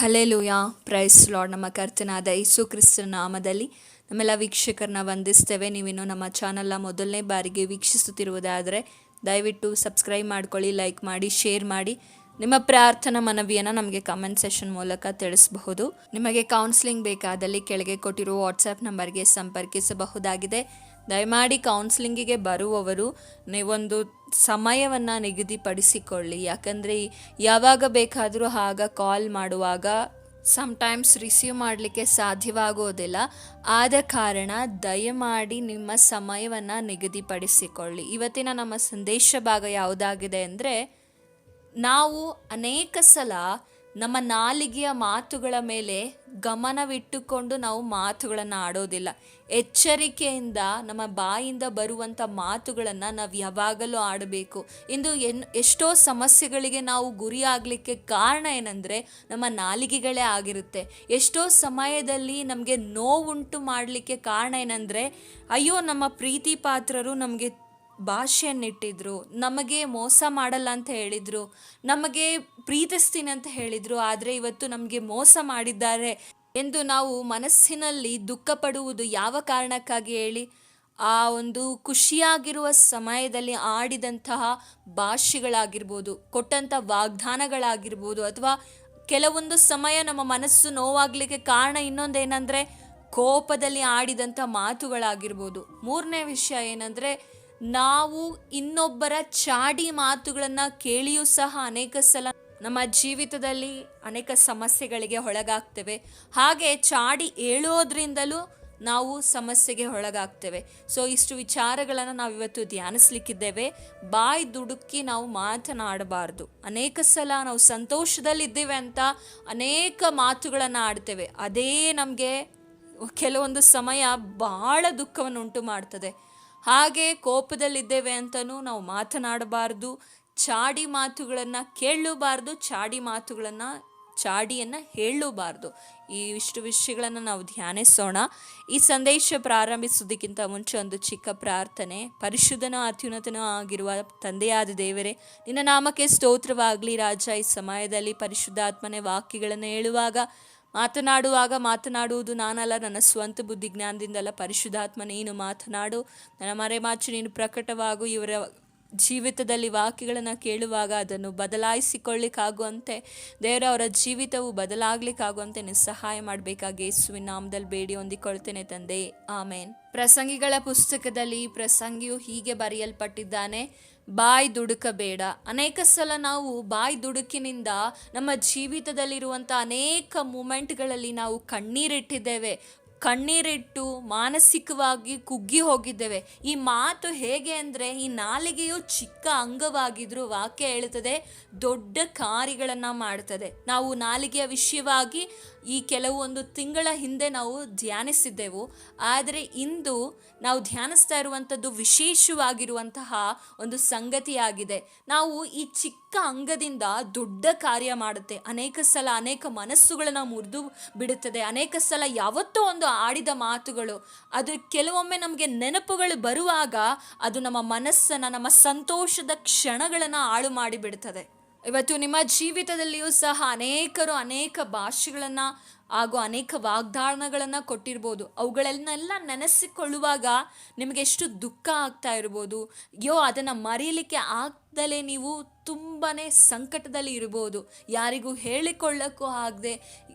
Hallelujah price lord, ನಮ್ಮ ಕರ್ತನಾದ ಯೇಸು ಕ್ರಿಸ್ತನ ನಾಮದಲ್ಲಿ ನಮ್ಮೆಲ್ಲ ವೀಕ್ಷಕರನ್ನ ವಂದಿಸ್ತೇವೆ. ನೀವಿನ್ನು ನಮ್ಮ ಚಾನಲ್ನ ಮೊದಲನೇ ಬಾರಿಗೆ ವೀಕ್ಷಿಸುತ್ತಿರುವುದಾದರೆ ದಯವಿಟ್ಟು ಸಬ್ಸ್ಕ್ರೈಬ್ ಮಾಡ್ಕೊಳ್ಳಿ, ಲೈಕ್ ಮಾಡಿ, ಶೇರ್ ಮಾಡಿ. ನಿಮ್ಮ ಪ್ರಾರ್ಥನಾ ಮನವಿಯನ್ನು ನಮಗೆ ಕಮೆಂಟ್ ಸೆಷನ್ ಮೂಲಕ ತಿಳಿಸಬಹುದು. ನಿಮಗೆ ಕೌನ್ಸಿಲಿಂಗ್ ಬೇಕಾದಲ್ಲಿ ಕೆಳಗೆ ಕೊಟ್ಟಿರುವ ವಾಟ್ಸಪ್ ನಂಬರ್ಗೆ ಸಂಪರ್ಕಿಸಬಹುದಾಗಿದೆ. ದಯಮಾಡಿ ಕೌನ್ಸಿಲಿಂಗಿಗೆ ಬರುವವರು ನೀವೊಂದು ಸಮಯವನ್ನು ನಿಗದಿಪಡಿಸಿಕೊಳ್ಳಿ. ಯಾಕಂದರೆ ಯಾವಾಗ ಬೇಕಾದರೂ ಆಗ ಕಾಲ್ ಮಾಡುವಾಗ ಸಮ್ಟೈಮ್ಸ್ ರಿಸೀವ್ ಮಾಡಲಿಕ್ಕೆ ಸಾಧ್ಯವಾಗೋದಿಲ್ಲ. ಆದ ಕಾರಣ ದಯಮಾಡಿ ನಿಮ್ಮ ಸಮಯವನ್ನು ನಿಗದಿಪಡಿಸಿಕೊಳ್ಳಿ. ಇವತ್ತಿನ ನಮ್ಮ ಸಂದೇಶ ಭಾಗ ಯಾವುದಾಗಿದೆ ಅಂದರೆ ನಾವು ಅನೇಕ ಸಲ ನಮ್ಮ ನಾಲಿಗೆಯ ಮಾತುಗಳ ಮೇಲೆ ಗಮನವಿಟ್ಟುಕೊಂಡು ನಾವು ಮಾತುಗಳನ್ನು ಆಡೋದಿಲ್ಲ. ಎಚ್ಚರಿಕೆಯಿಂದ ನಮ್ಮ ಬಾಯಿಂದ ಬರುವಂಥ ಮಾತುಗಳನ್ನು ನಾವು ಯಾವಾಗಲೂ ಆಡಬೇಕು. ಇಂದು ಎನ್, ಎಷ್ಟೋ ಸಮಸ್ಯೆಗಳಿಗೆ ನಾವು ಗುರಿಯಾಗಲಿಕ್ಕೆ ಕಾರಣ ಏನಂದರೆ ನಮ್ಮ ನಾಲಿಗೆಗಳೇ ಆಗಿರುತ್ತೆ. ಎಷ್ಟೋ ಸಮಯದಲ್ಲಿ ನಮಗೆ ನೋವುಂಟು ಮಾಡಲಿಕ್ಕೆ ಕಾರಣ ಏನಂದರೆ, ಅಯ್ಯೋ ನಮ್ಮ ಪ್ರೀತಿ ಪಾತ್ರರು ನಮಗೆ ಭಾಷೆಯನ್ನಿಟ್ಟಿದ್ರು, ನಮಗೆ ಮೋಸ ಮಾಡಲ್ಲ ಅಂತ ಹೇಳಿದ್ರು, ನಮಗೆ ಪ್ರೀತಿಸ್ತೀನಿ ಅಂತ ಹೇಳಿದ್ರು, ಆದರೆ ಇವತ್ತು ನಮಗೆ ಮೋಸ ಮಾಡಿದ್ದಾರೆ ಎಂದು ನಾವು ಮನಸ್ಸಿನಲ್ಲಿ ದುಃಖ ಪಡುವುದು ಯಾವ ಕಾರಣಕ್ಕಾಗಿ ಹೇಳಿ? ಆ ಒಂದು ಖುಷಿಯಾಗಿರುವ ಸಮಯದಲ್ಲಿ ಆಡಿದಂತಹ ಭಾಷೆಗಳಾಗಿರ್ಬೋದು ಕೊಟ್ಟಂಥ ವಾಗ್ದಾನಗಳಾಗಿರ್ಬೋದು, ಅಥವಾ ಕೆಲವೊಂದು ಸಮಯ ನಮ್ಮ ಮನಸ್ಸು ನೋವಾಗಲಿಕ್ಕೆ ಕಾರಣ ಇನ್ನೊಂದೇನೆಂದರೆ, ಕೋಪದಲ್ಲಿ ಆಡಿದಂಥ ಮಾತುಗಳಾಗಿರ್ಬೋದು. ಮೂರನೇ ವಿಷಯ ಏನಂದರೆ ನಾವು ಇನ್ನೊಬ್ಬರ ಚಾಡಿ ಮಾತುಗಳನ್ನು ಕೇಳಿಯೂ ಸಹ ಅನೇಕ ಸಲ ನಮ್ಮ ಜೀವಿತದಲ್ಲಿ ಅನೇಕ ಸಮಸ್ಯೆಗಳಿಗೆ ಒಳಗಾಗ್ತೇವೆ. ಹಾಗೆ ಚಾಡಿ ಹೇಳೋದ್ರಿಂದಲೂ ನಾವು ಸಮಸ್ಯೆಗೆ ಒಳಗಾಗ್ತೇವೆ. ಸೊ ಇಷ್ಟು ವಿಚಾರಗಳನ್ನು ನಾವು ಇವತ್ತು ಧ್ಯಾನಿಸ್ಲಿಕ್ಕಿದ್ದೇವೆ. ಬಾಯಿ ದುಡುಕಿ ನಾವು ಮಾತನಾಡಬಾರ್ದು. ಅನೇಕ ಸಲ ನಾವು ಸಂತೋಷದಲ್ಲಿದ್ದೇವೆ ಅಂತ ಅನೇಕ ಮಾತುಗಳನ್ನು ಆಡ್ತೇವೆ. ಅದೇ ನಮಗೆ ಕೆಲವೊಂದು ಸಮಯ ಬಹಳ ದುಃಖವನ್ನು ಉಂಟು ಮಾಡ್ತದೆ. ಹಾಗೆ ಕೋಪದಲ್ಲಿದ್ದೇವೆ ಅಂತಲೂ ನಾವು ಮಾತನಾಡಬಾರ್ದು, ಚಾಡಿ ಮಾತುಗಳನ್ನು ಕೇಳಲೂಬಾರ್ದು ಚಾಡಿ ಮಾತುಗಳನ್ನು, ಚಾಡಿಯನ್ನು ಹೇಳಲೂಬಾರ್ದು ಈ ಇಷ್ಟು ವಿಷಯಗಳನ್ನು ನಾವು ಧ್ಯಾನಿಸೋಣ. ಈ ಸಂದೇಶ ಪ್ರಾರಂಭಿಸೋದಕ್ಕಿಂತ ಮುಂಚೆ ಒಂದು ಚಿಕ್ಕ ಪ್ರಾರ್ಥನೆ. ಪರಿಶುದ್ಧನೂ ಅತ್ಯುನ್ನತನೂ ಆಗಿರುವ ತಂದೆಯಾದ ದೇವರೇ, ನಿನ್ನ ನಾಮಕ್ಕೆ ಸ್ತೋತ್ರವಾಗಲಿ ರಾಜ. ಈ ಸಮಯದಲ್ಲಿ ಪರಿಶುದ್ಧಾತ್ಮನೆ ವಾಕ್ಯಗಳನ್ನು ಹೇಳುವಾಗ ಮಾತನಾಡುವಾಗ ಮಾತನಾಡುವುದು ನಾನಲ್ಲ, ನನ್ನ ಸ್ವಂತ ಬುದ್ಧಿ ಜ್ಞಾನದಿಂದಲ್ಲ ಪರಿಶುದ್ಧಾತ್ಮ ನೀನು ಮಾತನಾಡು. ನನ್ನ ಮರೆಮಾಚು, ನೀನು ಪ್ರಕಟವಾಗು. ಇವರ ಜೀವಿತದಲ್ಲಿ ವಾಕ್ಯಗಳನ್ನು ಕೇಳುವಾಗ ಅದನ್ನು ಬದಲಾಯಿಸಿಕೊಳ್ಳಿಕ್ಕಾಗುವಂತೆ, ದೇವರ, ಅವರ ಜೀವಿತವು ಬದಲಾಗ್ಲಿಕ್ಕಾಗುವಂತೆ ನೀನು ಸಹಾಯ ಮಾಡಬೇಕಾಗಿ ಯೇಸುವಿನ ನಾಮದಲ್ಲಿ ಬೇಡಿ ಹೊಂದಿಕೊಳ್ತೇನೆ ತಂದೆ. ಆಮೇನ್. ಪ್ರಸಂಗಿಗಳ ಪುಸ್ತಕದಲ್ಲಿ ಪ್ರಸಂಗಿಯು ಹೀಗೆ ಬರೆಯಲ್ಪಟ್ಟಿದ್ದಾನೆ ಬಾಯಿ ದುಡುಕಬೇಡ. ಅನೇಕ ಸಲ ನಾವು ಬಾಯಿ ದುಡುಕಿನಿಂದ ನಮ್ಮ ಜೀವಿತದಲ್ಲಿರುವಂಥ ಅನೇಕ ಮೂಮೆಂಟ್ಗಳಲ್ಲಿ ನಾವು ಕಣ್ಣೀರಿಟ್ಟಿದ್ದೇವೆ. ಕಣ್ಣೀರಿಟ್ಟು ಮಾನಸಿಕವಾಗಿ ಕುಗ್ಗಿ ಹೋಗಿದ್ದೇವೆ. ಈ ಮಾತು ಹೇಗೆ ಅಂದರೆ, ಈ ನಾಲಿಗೆಯು ಚಿಕ್ಕ ಅಂಗವಾಗಿದ್ರೂ ವಾಕ್ಯ ಹೇಳುತ್ತದೆ, ದೊಡ್ಡ ಕಾರ್ಯಗಳನ್ನು ಮಾಡ್ತದೆ ನಾವು ನಾಲಿಗೆಯ ವಿಷಯವಾಗಿ ಈ ಕೆಲವೊಂದು ತಿಂಗಳ ಹಿಂದೆ ನಾವು ಧ್ಯಾನಿಸಿದ್ದೆವು. ಆದರೆ ಇಂದು ನಾವು ಧ್ಯಾನಿಸ್ತಾ ಇರುವಂಥದ್ದು ವಿಶೇಷವಾಗಿರುವಂತಹ ಒಂದು ಸಂಗತಿಯಾಗಿದೆ. ನಾವು ಈ ಚಿಕ್ಕ ಅಂಗದಿಂದ ದೊಡ್ಡ ಕಾರ್ಯ ಮಾಡುತ್ತೆ. ಅನೇಕ ಸಲ ಅನೇಕ ಮನಸ್ಸುಗಳನ್ನ ಮುರಿದು ಬಿಡುತ್ತದೆ. ಅನೇಕ ಸಲ ಯಾವತ್ತೋ ಒಂದು ಆಡಿದ ಮಾತುಗಳು, ಅದು ಕೆಲವೊಮ್ಮೆ ನಮಗೆ ನೆನಪುಗಳು ಬರುವಾಗ ಅದು ನಮ್ಮ ಮನಸ್ಸನ್ನು, ನಮ್ಮ ಸಂತೋಷದ ಕ್ಷಣಗಳನ್ನು ಹಾಳು ಮಾಡಿಬಿಡ್ತದೆ ಇವತ್ತು ನಿಮ್ಮ ಜೀವಿತದಲ್ಲಿಯೂ ಸಹ ಅನೇಕರು ಅನೇಕ ಭಾಷೆಗಳನ್ನು ಹಾಗೂ ಅನೇಕ ವಾಗ್ದಾನಗಳನ್ನು ಕೊಟ್ಟಿರ್ಬೋದು. ಅವುಗಳನ್ನೆಲ್ಲ ನೆನೆಸಿಕೊಳ್ಳುವಾಗ ನಿಮಗೆ ಎಷ್ಟು ದುಃಖ ಆಗ್ತಾ ಇರ್ಬೋದು. ಯೋ ಅದನ್ನು ಮರೀಲಿಕ್ಕೆ ಆಗ್ದಲೇ ನೀವು ತುಂಬಾ ಸಂಕಟದಲ್ಲಿ ಇರ್ಬೋದು ಯಾರಿಗೂ ಹೇಳಿಕೊಳ್ಳೋಕ್ಕೂ ಆಗದೆ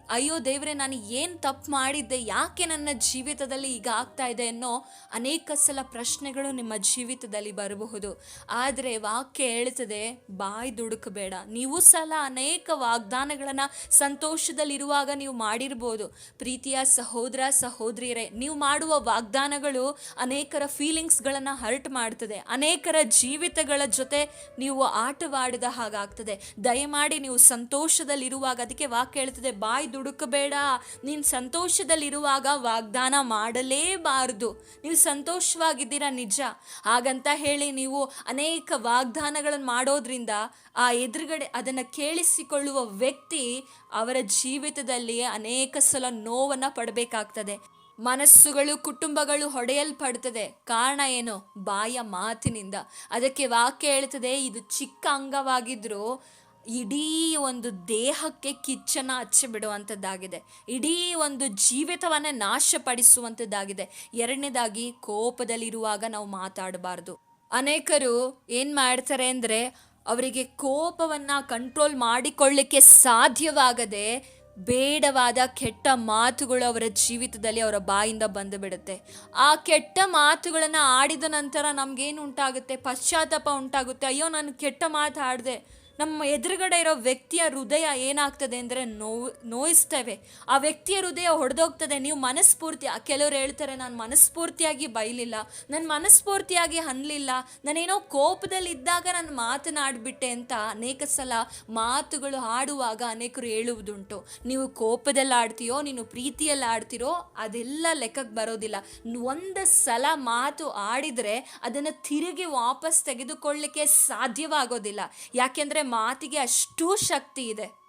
ಅಯ್ಯೋ ದೇವರೇ, ನಾನು ಏನು ತಪ್ಪು ಮಾಡಿದ್ದೆ, ಯಾಕೆ ನನ್ನ ಜೀವಿತದಲ್ಲಿ ಈಗ ಆಗ್ತಾ ಇದೆ ಅನ್ನೋ ಅನೇಕ ಸಲ ಪ್ರಶ್ನೆಗಳು ನಿಮ್ಮ ಜೀವಿತದಲ್ಲಿ ಬರಬಹುದು. ಆದರೆ ವಾಕ್ಯ ಹೇಳ್ತದೆ, ಬಾಯಿ ದುಡುಕಬೇಡ. ನೀವು ಸಲ ಅನೇಕ ವಾಗ್ದಾನಗಳನ್ನು ಸಂತೋಷದಲ್ಲಿರುವಾಗ ನೀವು ಮಾಡಿರ್ಬೋದು. ಪ್ರೀತಿಯ ಸಹೋದರ, ಸಹೋದರಿಯರೇ, ನೀವು ಮಾಡುವ ವಾಗ್ದಾನಗಳು ಅನೇಕರ ಫೀಲಿಂಗ್ಸ್ಗಳನ್ನು ಹರ್ಟ್ ಮಾಡ್ತದೆ. ಅನೇಕರ ಜೀವಿತಗಳ ಜೊತೆ ನೀವು ಆಟವಾಡಿದ ಹಾಗಾಗ್ತದೆ. ದಯಮಾಡಿ ನೀವು ಸಂತೋಷದಲ್ಲಿರುವಾಗ, ಅದಕ್ಕೆ ವಾಕ್ಯ ಹೇಳ್ತದೆ, ಬಾಯಿ ದುಡುಕಬೇಡ. ನೀನು ಸಂತೋಷದಲ್ಲಿರುವಾಗ ವಾಗ್ದಾನ ಮಾಡಲೇಬಾರದು. ನೀವು ಸಂತೋಷವಾಗಿದ್ದೀರಾ ನಿಜ? ಹಾಗಂತ ಹೇಳಿ ನೀವು ಅನೇಕ ವಾಗ್ದಾನಗಳನ್ನು ಮಾಡೋದ್ರಿಂದ ಆ ಎದುರುಗಡೆ ಅದನ್ನು ಕೇಳಿಸಿಕೊಳ್ಳುವ ವ್ಯಕ್ತಿ ಅವರ ಜೀವಿತದಲ್ಲಿ ಅನೇಕ ಸಲ ನೋವನ್ನು ಪಡಬೇಕಾಗ್ತದೆ. ಮನಸ್ಸುಗಳು, ಕುಟುಂಬಗಳು ಹೊಡೆಯಲ್ಪಡ್ತದೆ. ಕಾರಣ ಏನು? ಬಾಯ ಮಾತಿನಿಂದ. ಅದಕ್ಕೆ ವಾಕ್ಯ ಹೇಳ್ತದೆ, ಇದು ಚಿಕ್ಕ ಅಂಗವಾಗಿದ್ರೂ ಇಡೀ ಒಂದು ದೇಹಕ್ಕೆ ಕಿಚ್ಚನ್ನು ಹಚ್ಚಿಬಿಡುವಂಥದ್ದಾಗಿದೆ. ಇಡೀ ಒಂದು ಜೀವಿತವನ್ನೇ ನಾಶಪಡಿಸುವಂಥದ್ದಾಗಿದೆ. ಎರಡನೇದಾಗಿ ಕೋಪದಲ್ಲಿರುವಾಗ ನಾವು ಮಾತಾಡಬಾರ್ದು. ಅನೇಕರು ಏನು ಮಾಡ್ತಾರೆ ಅಂದರೆ ಅವರಿಗೆ ಕೋಪವನ್ನು ಕಂಟ್ರೋಲ್ ಮಾಡಿಕೊಳ್ಳಿಕ್ಕೆ ಸಾಧ್ಯವಾಗದೆ ಬೇಡವಾದ ಕೆಟ್ಟ ಮಾತುಗಳು ಅವರ ಜೀವಿತದಲ್ಲಿ ಅವರ ಬಾಯಿಂದ ಬಂದು ಬಿಡುತ್ತೆ ಆ ಕೆಟ್ಟ ಮಾತುಗಳನ್ನು ಆಡಿದ ನಂತರ ನಮಗೇನು ಉಂಟಾಗುತ್ತೆ? ಪಶ್ಚಾತ್ತಾಪ ಉಂಟಾಗುತ್ತೆ. ಅಯ್ಯೋ, ನಾನು ಕೆಟ್ಟ ಮಾತು ಆಡಿದೆ ನಮ್ಮ ಎದುರುಗಡೆ ಇರೋ ವ್ಯಕ್ತಿಯ ಹೃದಯ ಏನಾಗ್ತದೆ ಅಂದರೆ ನೋವು, ನೋಯಿಸ್ತೇವೆ. ಆ ವ್ಯಕ್ತಿಯ ಹೃದಯ ಹೊಡೆದೋಗ್ತದೆ. ನೀವು ಮನಸ್ಫೂರ್ತಿ ಕೆಲವರು ಹೇಳ್ತಾರೆ, ನಾನು ಮನಸ್ಫೂರ್ತಿಯಾಗಿ ಬೈಲಿಲ್ಲ, ನಾನು ಮನಸ್ಫೂರ್ತಿಯಾಗಿ ಅನ್ನಲಿಲ್ಲ ನಾನೇನೋ ಕೋಪದಲ್ಲಿ ಇದ್ದಾಗ ನಾನು ಮಾತನಾಡಿಬಿಟ್ಟೆ ಅಂತ ಅನೇಕ ಸಲ ಮಾತುಗಳು ಆಡುವಾಗ ಅನೇಕರು ಹೇಳುವುದುಂಟು. ನೀವು ಕೋಪದಲ್ಲಿ ಆಡ್ತೀಯೋ ನೀನು ಪ್ರೀತಿಯಲ್ಲಿ ಆಡ್ತಿರೋ ಅದೆಲ್ಲ ಲೆಕ್ಕಕ್ಕೆ ಬರೋದಿಲ್ಲ. ಒಂದು ಸಲ ಮಾತು ಆಡಿದರೆ ಅದನ್ನು ತಿರುಗಿ ವಾಪಸ್ ತೆಗೆದುಕೊಳ್ಳಿಕ್ಕೆ ಸಾಧ್ಯವಾಗೋದಿಲ್ಲ. ಯಾಕೆಂದರೆ ಮಾತಿಗೆ ಅಷ್ಟೂ ಶಕ್ತಿ ಇದೆ.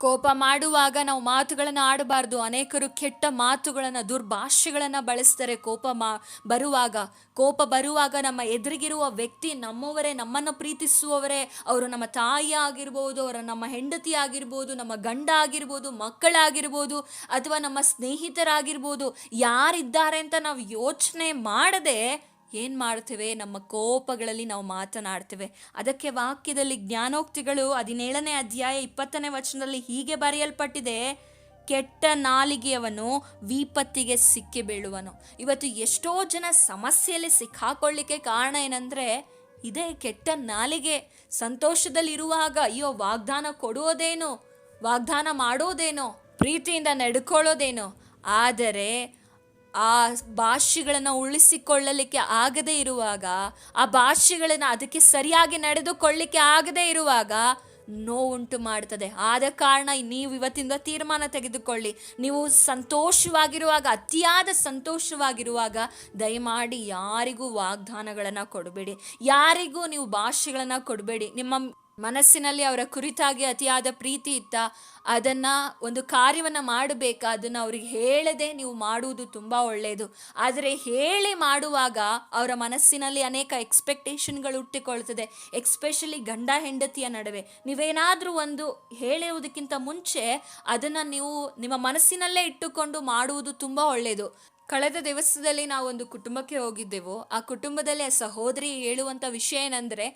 ಕೋಪ ಮಾಡುವಾಗ ನಾವು ಮಾತುಗಳನ್ನು ಆಡಬಾರ್ದು. ಅನೇಕರು ಕೆಟ್ಟ ಮಾತುಗಳನ್ನು ದುರ್ಭಾಷೆಗಳನ್ನು ಬಳಸ್ತಾರೆ ಕೋಪ ಮಾ, ಬರುವಾಗ. ಕೋಪ ಬರುವಾಗ ನಮ್ಮ ಎದುರಿಗಿರುವ ವ್ಯಕ್ತಿ ನಮ್ಮವರೇ, ನಮ್ಮನ್ನು ಪ್ರೀತಿಸುವವರೇ, ಅವರು ನಮ್ಮ ತಾಯಿ ಆಗಿರ್ಬೋದು, ಅವರ ನಮ್ಮ ಹೆಂಡತಿ ಆಗಿರ್ಬೋದು, ನಮ್ಮ ಗಂಡ ಆಗಿರ್ಬೋದು, ಮಕ್ಕಳಾಗಿರ್ಬೋದು, ಅಥವಾ ನಮ್ಮ ಸ್ನೇಹಿತರಾಗಿರ್ಬೋದು, ಯಾರಿದ್ದಾರೆ ಅಂತ ನಾವು ಯೋಚನೆ ಮಾಡದೆ ಏನು ಮಾಡ್ತೇವೆ ನಮ್ಮ ಕೋಪಗಳಲ್ಲಿ ನಾವು ಮಾತನಾಡ್ತೇವೆ. ಅದಕ್ಕೆ ವಾಕ್ಯದಲ್ಲಿ ಜ್ಞಾನೋಕ್ತಿಗಳು ಹದಿನೇಳನೇ ಅಧ್ಯಾಯ ಇಪ್ಪತ್ತನೇ ವಚನದಲ್ಲಿ ಹೀಗೆ ಬರೆಯಲ್ಪಟ್ಟಿದೆ. ಕೆಟ್ಟ ನಾಲಿಗೆಯವನು ವಿಪತ್ತಿಗೆ ಸಿಕ್ಕಿ ಬೀಳುವನು. ಇವತ್ತು ಎಷ್ಟೋ ಜನ ಸಮಸ್ಯೆಯಲ್ಲಿ ಸಿಕ್ಕಾಕೊಳ್ಳಿಕ್ಕೆ ಕಾರಣ ಏನಂದರೆ, ಇದೇ ಕೆಟ್ಟ ನಾಲಿಗೆ. ಸಂತೋಷದಲ್ಲಿರುವಾಗ ಅಯ್ಯೋ, ವಾಗ್ದಾನ ಕೊಡುವುದೇನು? ವಾಗ್ದಾನ ಮಾಡೋದೇನೋ? ಪ್ರೀತಿಯಿಂದ ನಡ್ಕೊಳ್ಳೋದೇನೋ? ಆದರೆ ಆ ಭಾಷೆಗಳನ್ನು ಉಳಿಸಿಕೊಳ್ಳಲಿಕ್ಕೆ ಆಗದೇ ಇರುವಾಗ, ಆ ಭಾಷೆಗಳನ್ನು ಅದಕ್ಕೆ ಸರಿಯಾಗಿ ನಡೆದುಕೊಳ್ಳಿಕ್ಕೆ ಆಗದೇ ಇರುವಾಗ ನೋವುಂಟು ಮಾಡ್ತದೆ. ಆದ ಕಾರಣ ನೀವು ಇವತ್ತಿಂದ ತೀರ್ಮಾನ ತೆಗೆದುಕೊಳ್ಳಿ. ನೀವು ಸಂತೋಷವಾಗಿರುವಾಗ, ಅತಿಯಾದ ಸಂತೋಷವಾಗಿರುವಾಗ ದಯಮಾಡಿ ಯಾರಿಗೂ ವಾಗ್ದಾನಗಳನ್ನು ಕೊಡಬೇಡಿ. ಯಾರಿಗೂ ನೀವು ಭಾಷೆಗಳನ್ನು ಕೊಡಬೇಡಿ. ನಿಮ್ಮ ಮನಸ್ಸಿನಲ್ಲಿ ಅವರ ಕುರಿತಾಗಿ ಅತಿಯಾದ ಪ್ರೀತಿ ಇತ್ತ, ಅದನ್ನು ಒಂದು ಕಾರ್ಯವನ್ನು ಮಾಡಬೇಕಾ? ಅದನ್ನು ಅವ್ರಿಗೆ ಹೇಳದೆ ನೀವು ಮಾಡುವುದು ತುಂಬ ಒಳ್ಳೆಯದು ಆದರೆ ಹೇಳಿ ಮಾಡುವಾಗ ಅವರ ಮನಸ್ಸಿನಲ್ಲಿ ಅನೇಕ ಎಕ್ಸ್ಪೆಕ್ಟೇಷನ್ಗಳು ಹುಟ್ಟಿಕೊಳ್ತದೆ ಎಕ್ಸ್ಪೆಷಲಿ ಗಂಡ ಹೆಂಡತಿಯ ನಡುವೆ. ನೀವೇನಾದರೂ ಒಂದು ಹೇಳುವುದಕ್ಕಿಂತ ಮುಂಚೆ ಅದನ್ನು ನೀವು ನಿಮ್ಮ ಮನಸ್ಸಿನಲ್ಲೇ ಇಟ್ಟುಕೊಂಡು ಮಾಡುವುದು ತುಂಬ ಒಳ್ಳೆಯದು ಕಳೆದ ದಿವಸದಲ್ಲಿ ನಾವು ಒಂದು ಕುಟುಂಬಕ್ಕೆ ಹೋಗಿದ್ದೆವು. ಆ ಕುಟುಂಬದಲ್ಲಿ ಆ ಸಹೋದರಿ ಹೇಳುವಂಥ ವಿಷಯ ಏನಂದರೆ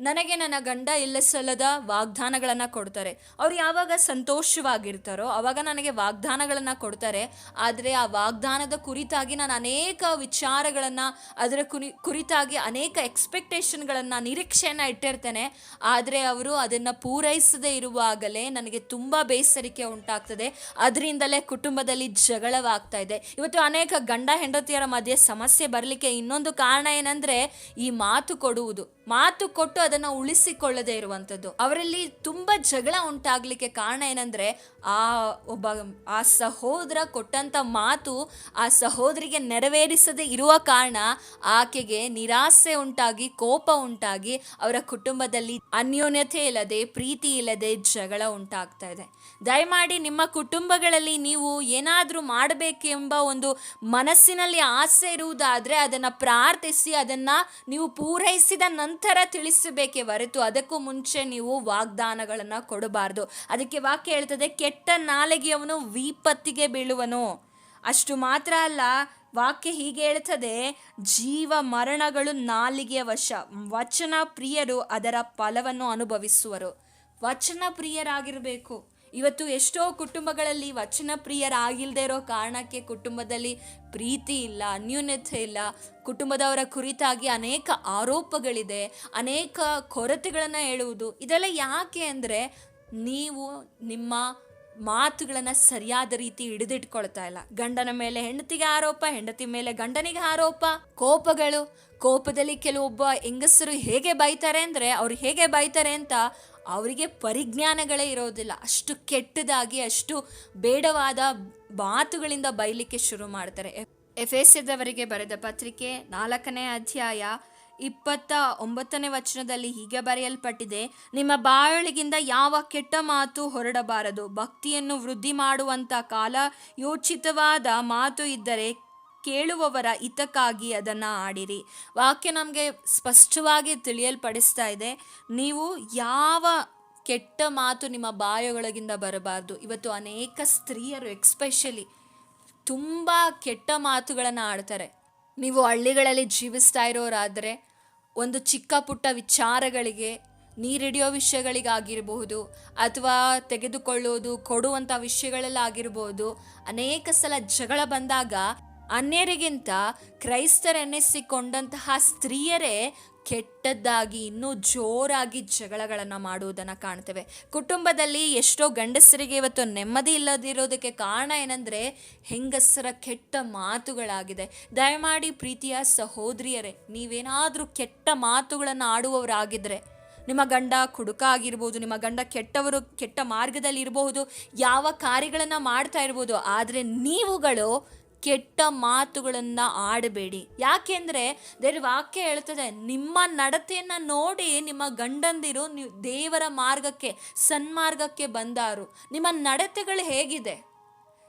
ನನಗೆ ನನ್ನ ಗಂಡ ಇಲ್ಲ ಸಲ್ಲದ ವಾಗ್ದಾನಗಳನ್ನು ಕೊಡ್ತಾರೆ. ಅವ್ರು ಯಾವಾಗ ಸಂತೋಷವಾಗಿರ್ತಾರೋ ಅವಾಗ ನನಗೆ ವಾಗ್ದಾನಗಳನ್ನು ಕೊಡ್ತಾರೆ. ಆದರೆ ಆ ವಾಗ್ದಾನದ ಕುರಿತಾಗಿ ನಾನು ಅನೇಕ ವಿಚಾರಗಳನ್ನು ಅದರ ಕುರಿ, ಕುರಿತಾಗಿ ಅನೇಕ ಎಕ್ಸ್ಪೆಕ್ಟೇಷನ್ಗಳನ್ನು ನಿರೀಕ್ಷೆಯನ್ನು ಇಟ್ಟಿರ್ತೇನೆ. ಆದರೆ ಅವರು ಅದನ್ನು ಪೂರೈಸದೇ ಇರುವಾಗಲೇ ನನಗೆ ತುಂಬ ಬೇಸರಿಕೆ ಉಂಟಾಗ್ತದೆ. ಅದರಿಂದಲೇ ಕುಟುಂಬದಲ್ಲಿ ಜಗಳವಾಗ್ತಾ ಇದೆ. ಇವತ್ತು ಅನೇಕ ಗಂಡ ಹೆಂಡತಿಯರ ಮಧ್ಯೆ ಸಮಸ್ಯೆ ಬರಲಿಕ್ಕೆ ಇನ್ನೊಂದು ಕಾರಣ ಏನಂದರೆ ಈ ಮಾತು ಕೊಡುವುದು. ಮಾತು ಕೊಟ್ಟು ಅದನ್ನು ಉಳಿಸಿಕೊಳ್ಳದೆ ಇರುವಂಥದ್ದು ಅವರಲ್ಲಿ ತುಂಬಾ ಜಗಳ ಉಂಟಾಗ್ಲಿಕ್ಕೆ ಕಾರಣ ಏನಂದ್ರೆ, ಆ ಒಬ್ಬ, ಆ ಸಹೋದರ ಕೊಟ್ಟಂತ ಮಾತು ಆ ಸಹೋದರಿಗೆ ನೆರವೇರಿಸದೆ ಇರುವ ಕಾರಣ ಆಕೆಗೆ ನಿರಾಸೆ ಉಂಟಾಗಿ, ಕೋಪ ಉಂಟಾಗಿ ಅವರ ಕುಟುಂಬದಲ್ಲಿ ಅನ್ಯೋನ್ಯತೆ ಇಲ್ಲದೆ, ಪ್ರೀತಿ ಇಲ್ಲದೆ ಜಗಳ ಉಂಟಾಗ್ತಾ ಇದೆ. ದಯಮಾಡಿ ನಿಮ್ಮ ಕುಟುಂಬಗಳಲ್ಲಿ ನೀವು ಏನಾದರೂ ಮಾಡಬೇಕೆಂಬ ಒಂದು ಮನಸ್ಸಿನಲ್ಲಿ ಆಸೆ ಇರುವುದಾದರೆ ಅದನ್ನು ಪ್ರಾರ್ಥಿಸಿ, ಅದನ್ನು ನೀವು ಪೂರೈಸಿದ ನಂತರ ತಿಳಿಸಬೇಕೇ ಹೊರತು ಅದಕ್ಕೂ ಮುಂಚೆ ನೀವು ವಾಗ್ದಾನಗಳನ್ನು ಕೊಡಬಾರ್ದು. ಅದಕ್ಕೆ ವಾಕ್ಯ ಹೇಳ್ತದೆ, ಕೆಟ್ಟ ನಾಲಿಗೆಯವನು ವಿಪತ್ತಿಗೆ ಬೀಳುವನು. ಅಷ್ಟು ಮಾತ್ರ ಅಲ್ಲ, ವಾಕ್ಯ ಹೀಗೆ ಹೇಳ್ತದೆ, ಜೀವ ಮರಣಗಳು ನಾಲಿಗೆಯ ವಶ. ವಚನ ಪ್ರಿಯರು ಅದರ ಫಲವನ್ನು ಅನುಭವಿಸುವರು. ವಚನ ಪ್ರಿಯರಾಗಿರಬೇಕು. ಇವತ್ತು ಎಷ್ಟೋ ಕುಟುಂಬಗಳಲ್ಲಿ ವಚನ ಪ್ರಿಯರಾಗಿಲ್ಲದೆ ಇರೋ ಕಾರಣಕ್ಕೆ ಕುಟುಂಬದಲ್ಲಿ ಪ್ರೀತಿ ಇಲ್ಲ, ಅನ್ಯೂನ್ಯತೆ ಇಲ್ಲ. ಕುಟುಂಬದವರ ಕುರಿತಾಗಿ ಅನೇಕ ಆರೋಪಗಳಿದೆ, ಅನೇಕ ಕೊರತೆಗಳನ್ನು ಹೇಳುವುದು. ಇದೆಲ್ಲ ಯಾಕೆ ಅಂದರೆ ನೀವು ನಿಮ್ಮ ಮಾತುಗಳನ್ನು ಸರಿಯಾದ ರೀತಿ ಹಿಡಿದಿಟ್ಕೊಳ್ತಾ ಇಲ್ಲ. ಗಂಡನ ಮೇಲೆ ಹೆಂಡತಿಗೆ ಆರೋಪ, ಹೆಂಡತಿ ಮೇಲೆ ಗಂಡನಿಗೆ ಆರೋಪ, ಕೋಪಗಳು. ಕೋಪದಲ್ಲಿ ಕೆಲವೊಬ್ಬ ಹೆಂಗಸರು ಹೇಗೆ ಬೈತಾರೆ ಅಂದರೆ ಅವ್ರು ಹೇಗೆ ಬೈತಾರೆ ಅಂತ ಅವರಿಗೆ ಪರಿಜ್ಞಾನಗಳೇ ಇರೋದಿಲ್ಲ. ಅಷ್ಟು ಕೆಟ್ಟದಾಗಿ, ಅಷ್ಟು ಬೇಡವಾದ ಮಾತುಗಳಿಂದ ಬೈಲಿಕ್ಕೆ ಶುರು ಮಾಡ್ತಾರೆ. ಎಫ್ ಎಸ್ದವರಿಗೆ ಬರೆದ ಪತ್ರಿಕೆ ನಾಲ್ಕನೇ ಅಧ್ಯಾಯ ಇಪ್ಪತ್ತ ಒಂಬತ್ತನೇ ವಚನದಲ್ಲಿ ಹೀಗೆ ಬರೆಯಲ್ಪಟ್ಟಿದೆ, ನಿಮ್ಮ ಬಾಯೊಳಗಿಂದ ಯಾವ ಕೆಟ್ಟ ಮಾತು ಹೊರಡಬಾರದು. ಭಕ್ತಿಯನ್ನು ವೃದ್ಧಿ ಮಾಡುವಂಥ ಕಾಲ ಯೋಚಿತವಾದ ಮಾತು ಇದ್ದರೆ ಕೇಳುವವರ ಹಿತಕ್ಕಾಗಿ ಅದನ್ನು ಆಡಿರಿ. ವಾಕ್ಯ ನಮಗೆ ಸ್ಪಷ್ಟವಾಗಿ ತಿಳಿಯಲ್ಪಡಿಸ್ತಾ ಇದೆ. ನೀವು ಯಾವ ಕೆಟ್ಟ ಮಾತು ನಿಮ್ಮ ಬಾಯೊಳಗಿಂದ ಬರಬಾರ್ದು. ಇವತ್ತು ಅನೇಕ ಸ್ತ್ರೀಯರು ಎಕ್ಸ್ಪೆಷಲಿ ತುಂಬ ಕೆಟ್ಟ ಮಾತುಗಳನ್ನು ಆಡ್ತಾರೆ. ನೀವು ಹಳ್ಳಿಗಳಲ್ಲಿ ಜೀವಿಸ್ತಾ ಇರೋರಾದರೆ ಒಂದು ಚಿಕ್ಕ ಪುಟ್ಟ ವಿಚಾರಗಳಿಗೆ, ನೀರಿಡಿಯೋ ವಿಷಯಗಳಿಗಾಗಿರಬಹುದು ಅಥವಾ ತೆಗೆದುಕೊಳ್ಳೋದು ಕೊಡುವಂಥ ವಿಷಯಗಳಲ್ಲಾಗಿರ್ಬೋದು ಅನೇಕ ಸಲ ಜಗಳ ಬಂದಾಗ ಅನ್ಯರಿಗಿಂತ ಕ್ರೈಸ್ತರೆನ್ನಿಸಿಕೊಂಡಂತಹ ಸ್ತ್ರೀಯರೇ ಕೆಟ್ಟದ್ದಾಗಿ ಇನ್ನೂ ಜೋರಾಗಿ ಜಗಳಗಳನ್ನು ಮಾಡುವುದನ್ನು ಕಾಣ್ತೇವೆ. ಕುಟುಂಬದಲ್ಲಿ ಎಷ್ಟೋ ಗಂಡಸರಿಗೆ ಇವತ್ತು ನೆಮ್ಮದಿ ಇಲ್ಲದಿರೋದಕ್ಕೆ ಕಾರಣ ಏನಂದರೆ ಹೆಂಗಸರ ಕೆಟ್ಟ ಮಾತುಗಳಾಗಿದೆ. ದಯಮಾಡಿ ಪ್ರೀತಿಯ ಸಹೋದರಿಯರೇ, ನೀವೇನಾದರೂ ಕೆಟ್ಟ ಮಾತುಗಳನ್ನು ಆಡುವವರಾಗಿದ್ದರೆ ನಿಮ್ಮ ಗಂಡ ಕುಡುಕ ಆಗಿರ್ಬೋದು, ನಿಮ್ಮ ಗಂಡ ಕೆಟ್ಟವರು ಕೆಟ್ಟ ಮಾರ್ಗದಲ್ಲಿ ಇರಬಹುದು ಯಾವ ಕಾರ್ಯಗಳನ್ನು ಮಾಡ್ತಾ ಇರ್ಬೋದು, ಆದರೆ ನೀವುಗಳು ಕೆಟ್ಟ ಮಾತುಗಳನ್ನು ಆಡಬೇಡಿ. ಯಾಕೆಂದರೆ ದೇವ್ರ ವಾಕ್ಯ ಹೇಳ್ತದೆ, ನಿಮ್ಮ ನಡತೆಯನ್ನು ನೋಡಿ ನಿಮ್ಮ ಗಂಡಂದಿರು ನೀವು ದೇವರ ಮಾರ್ಗಕ್ಕೆ, ಸನ್ಮಾರ್ಗಕ್ಕೆ ಬಂದಾರು. ನಿಮ್ಮ ನಡತೆಗಳು ಹೇಗಿದೆ?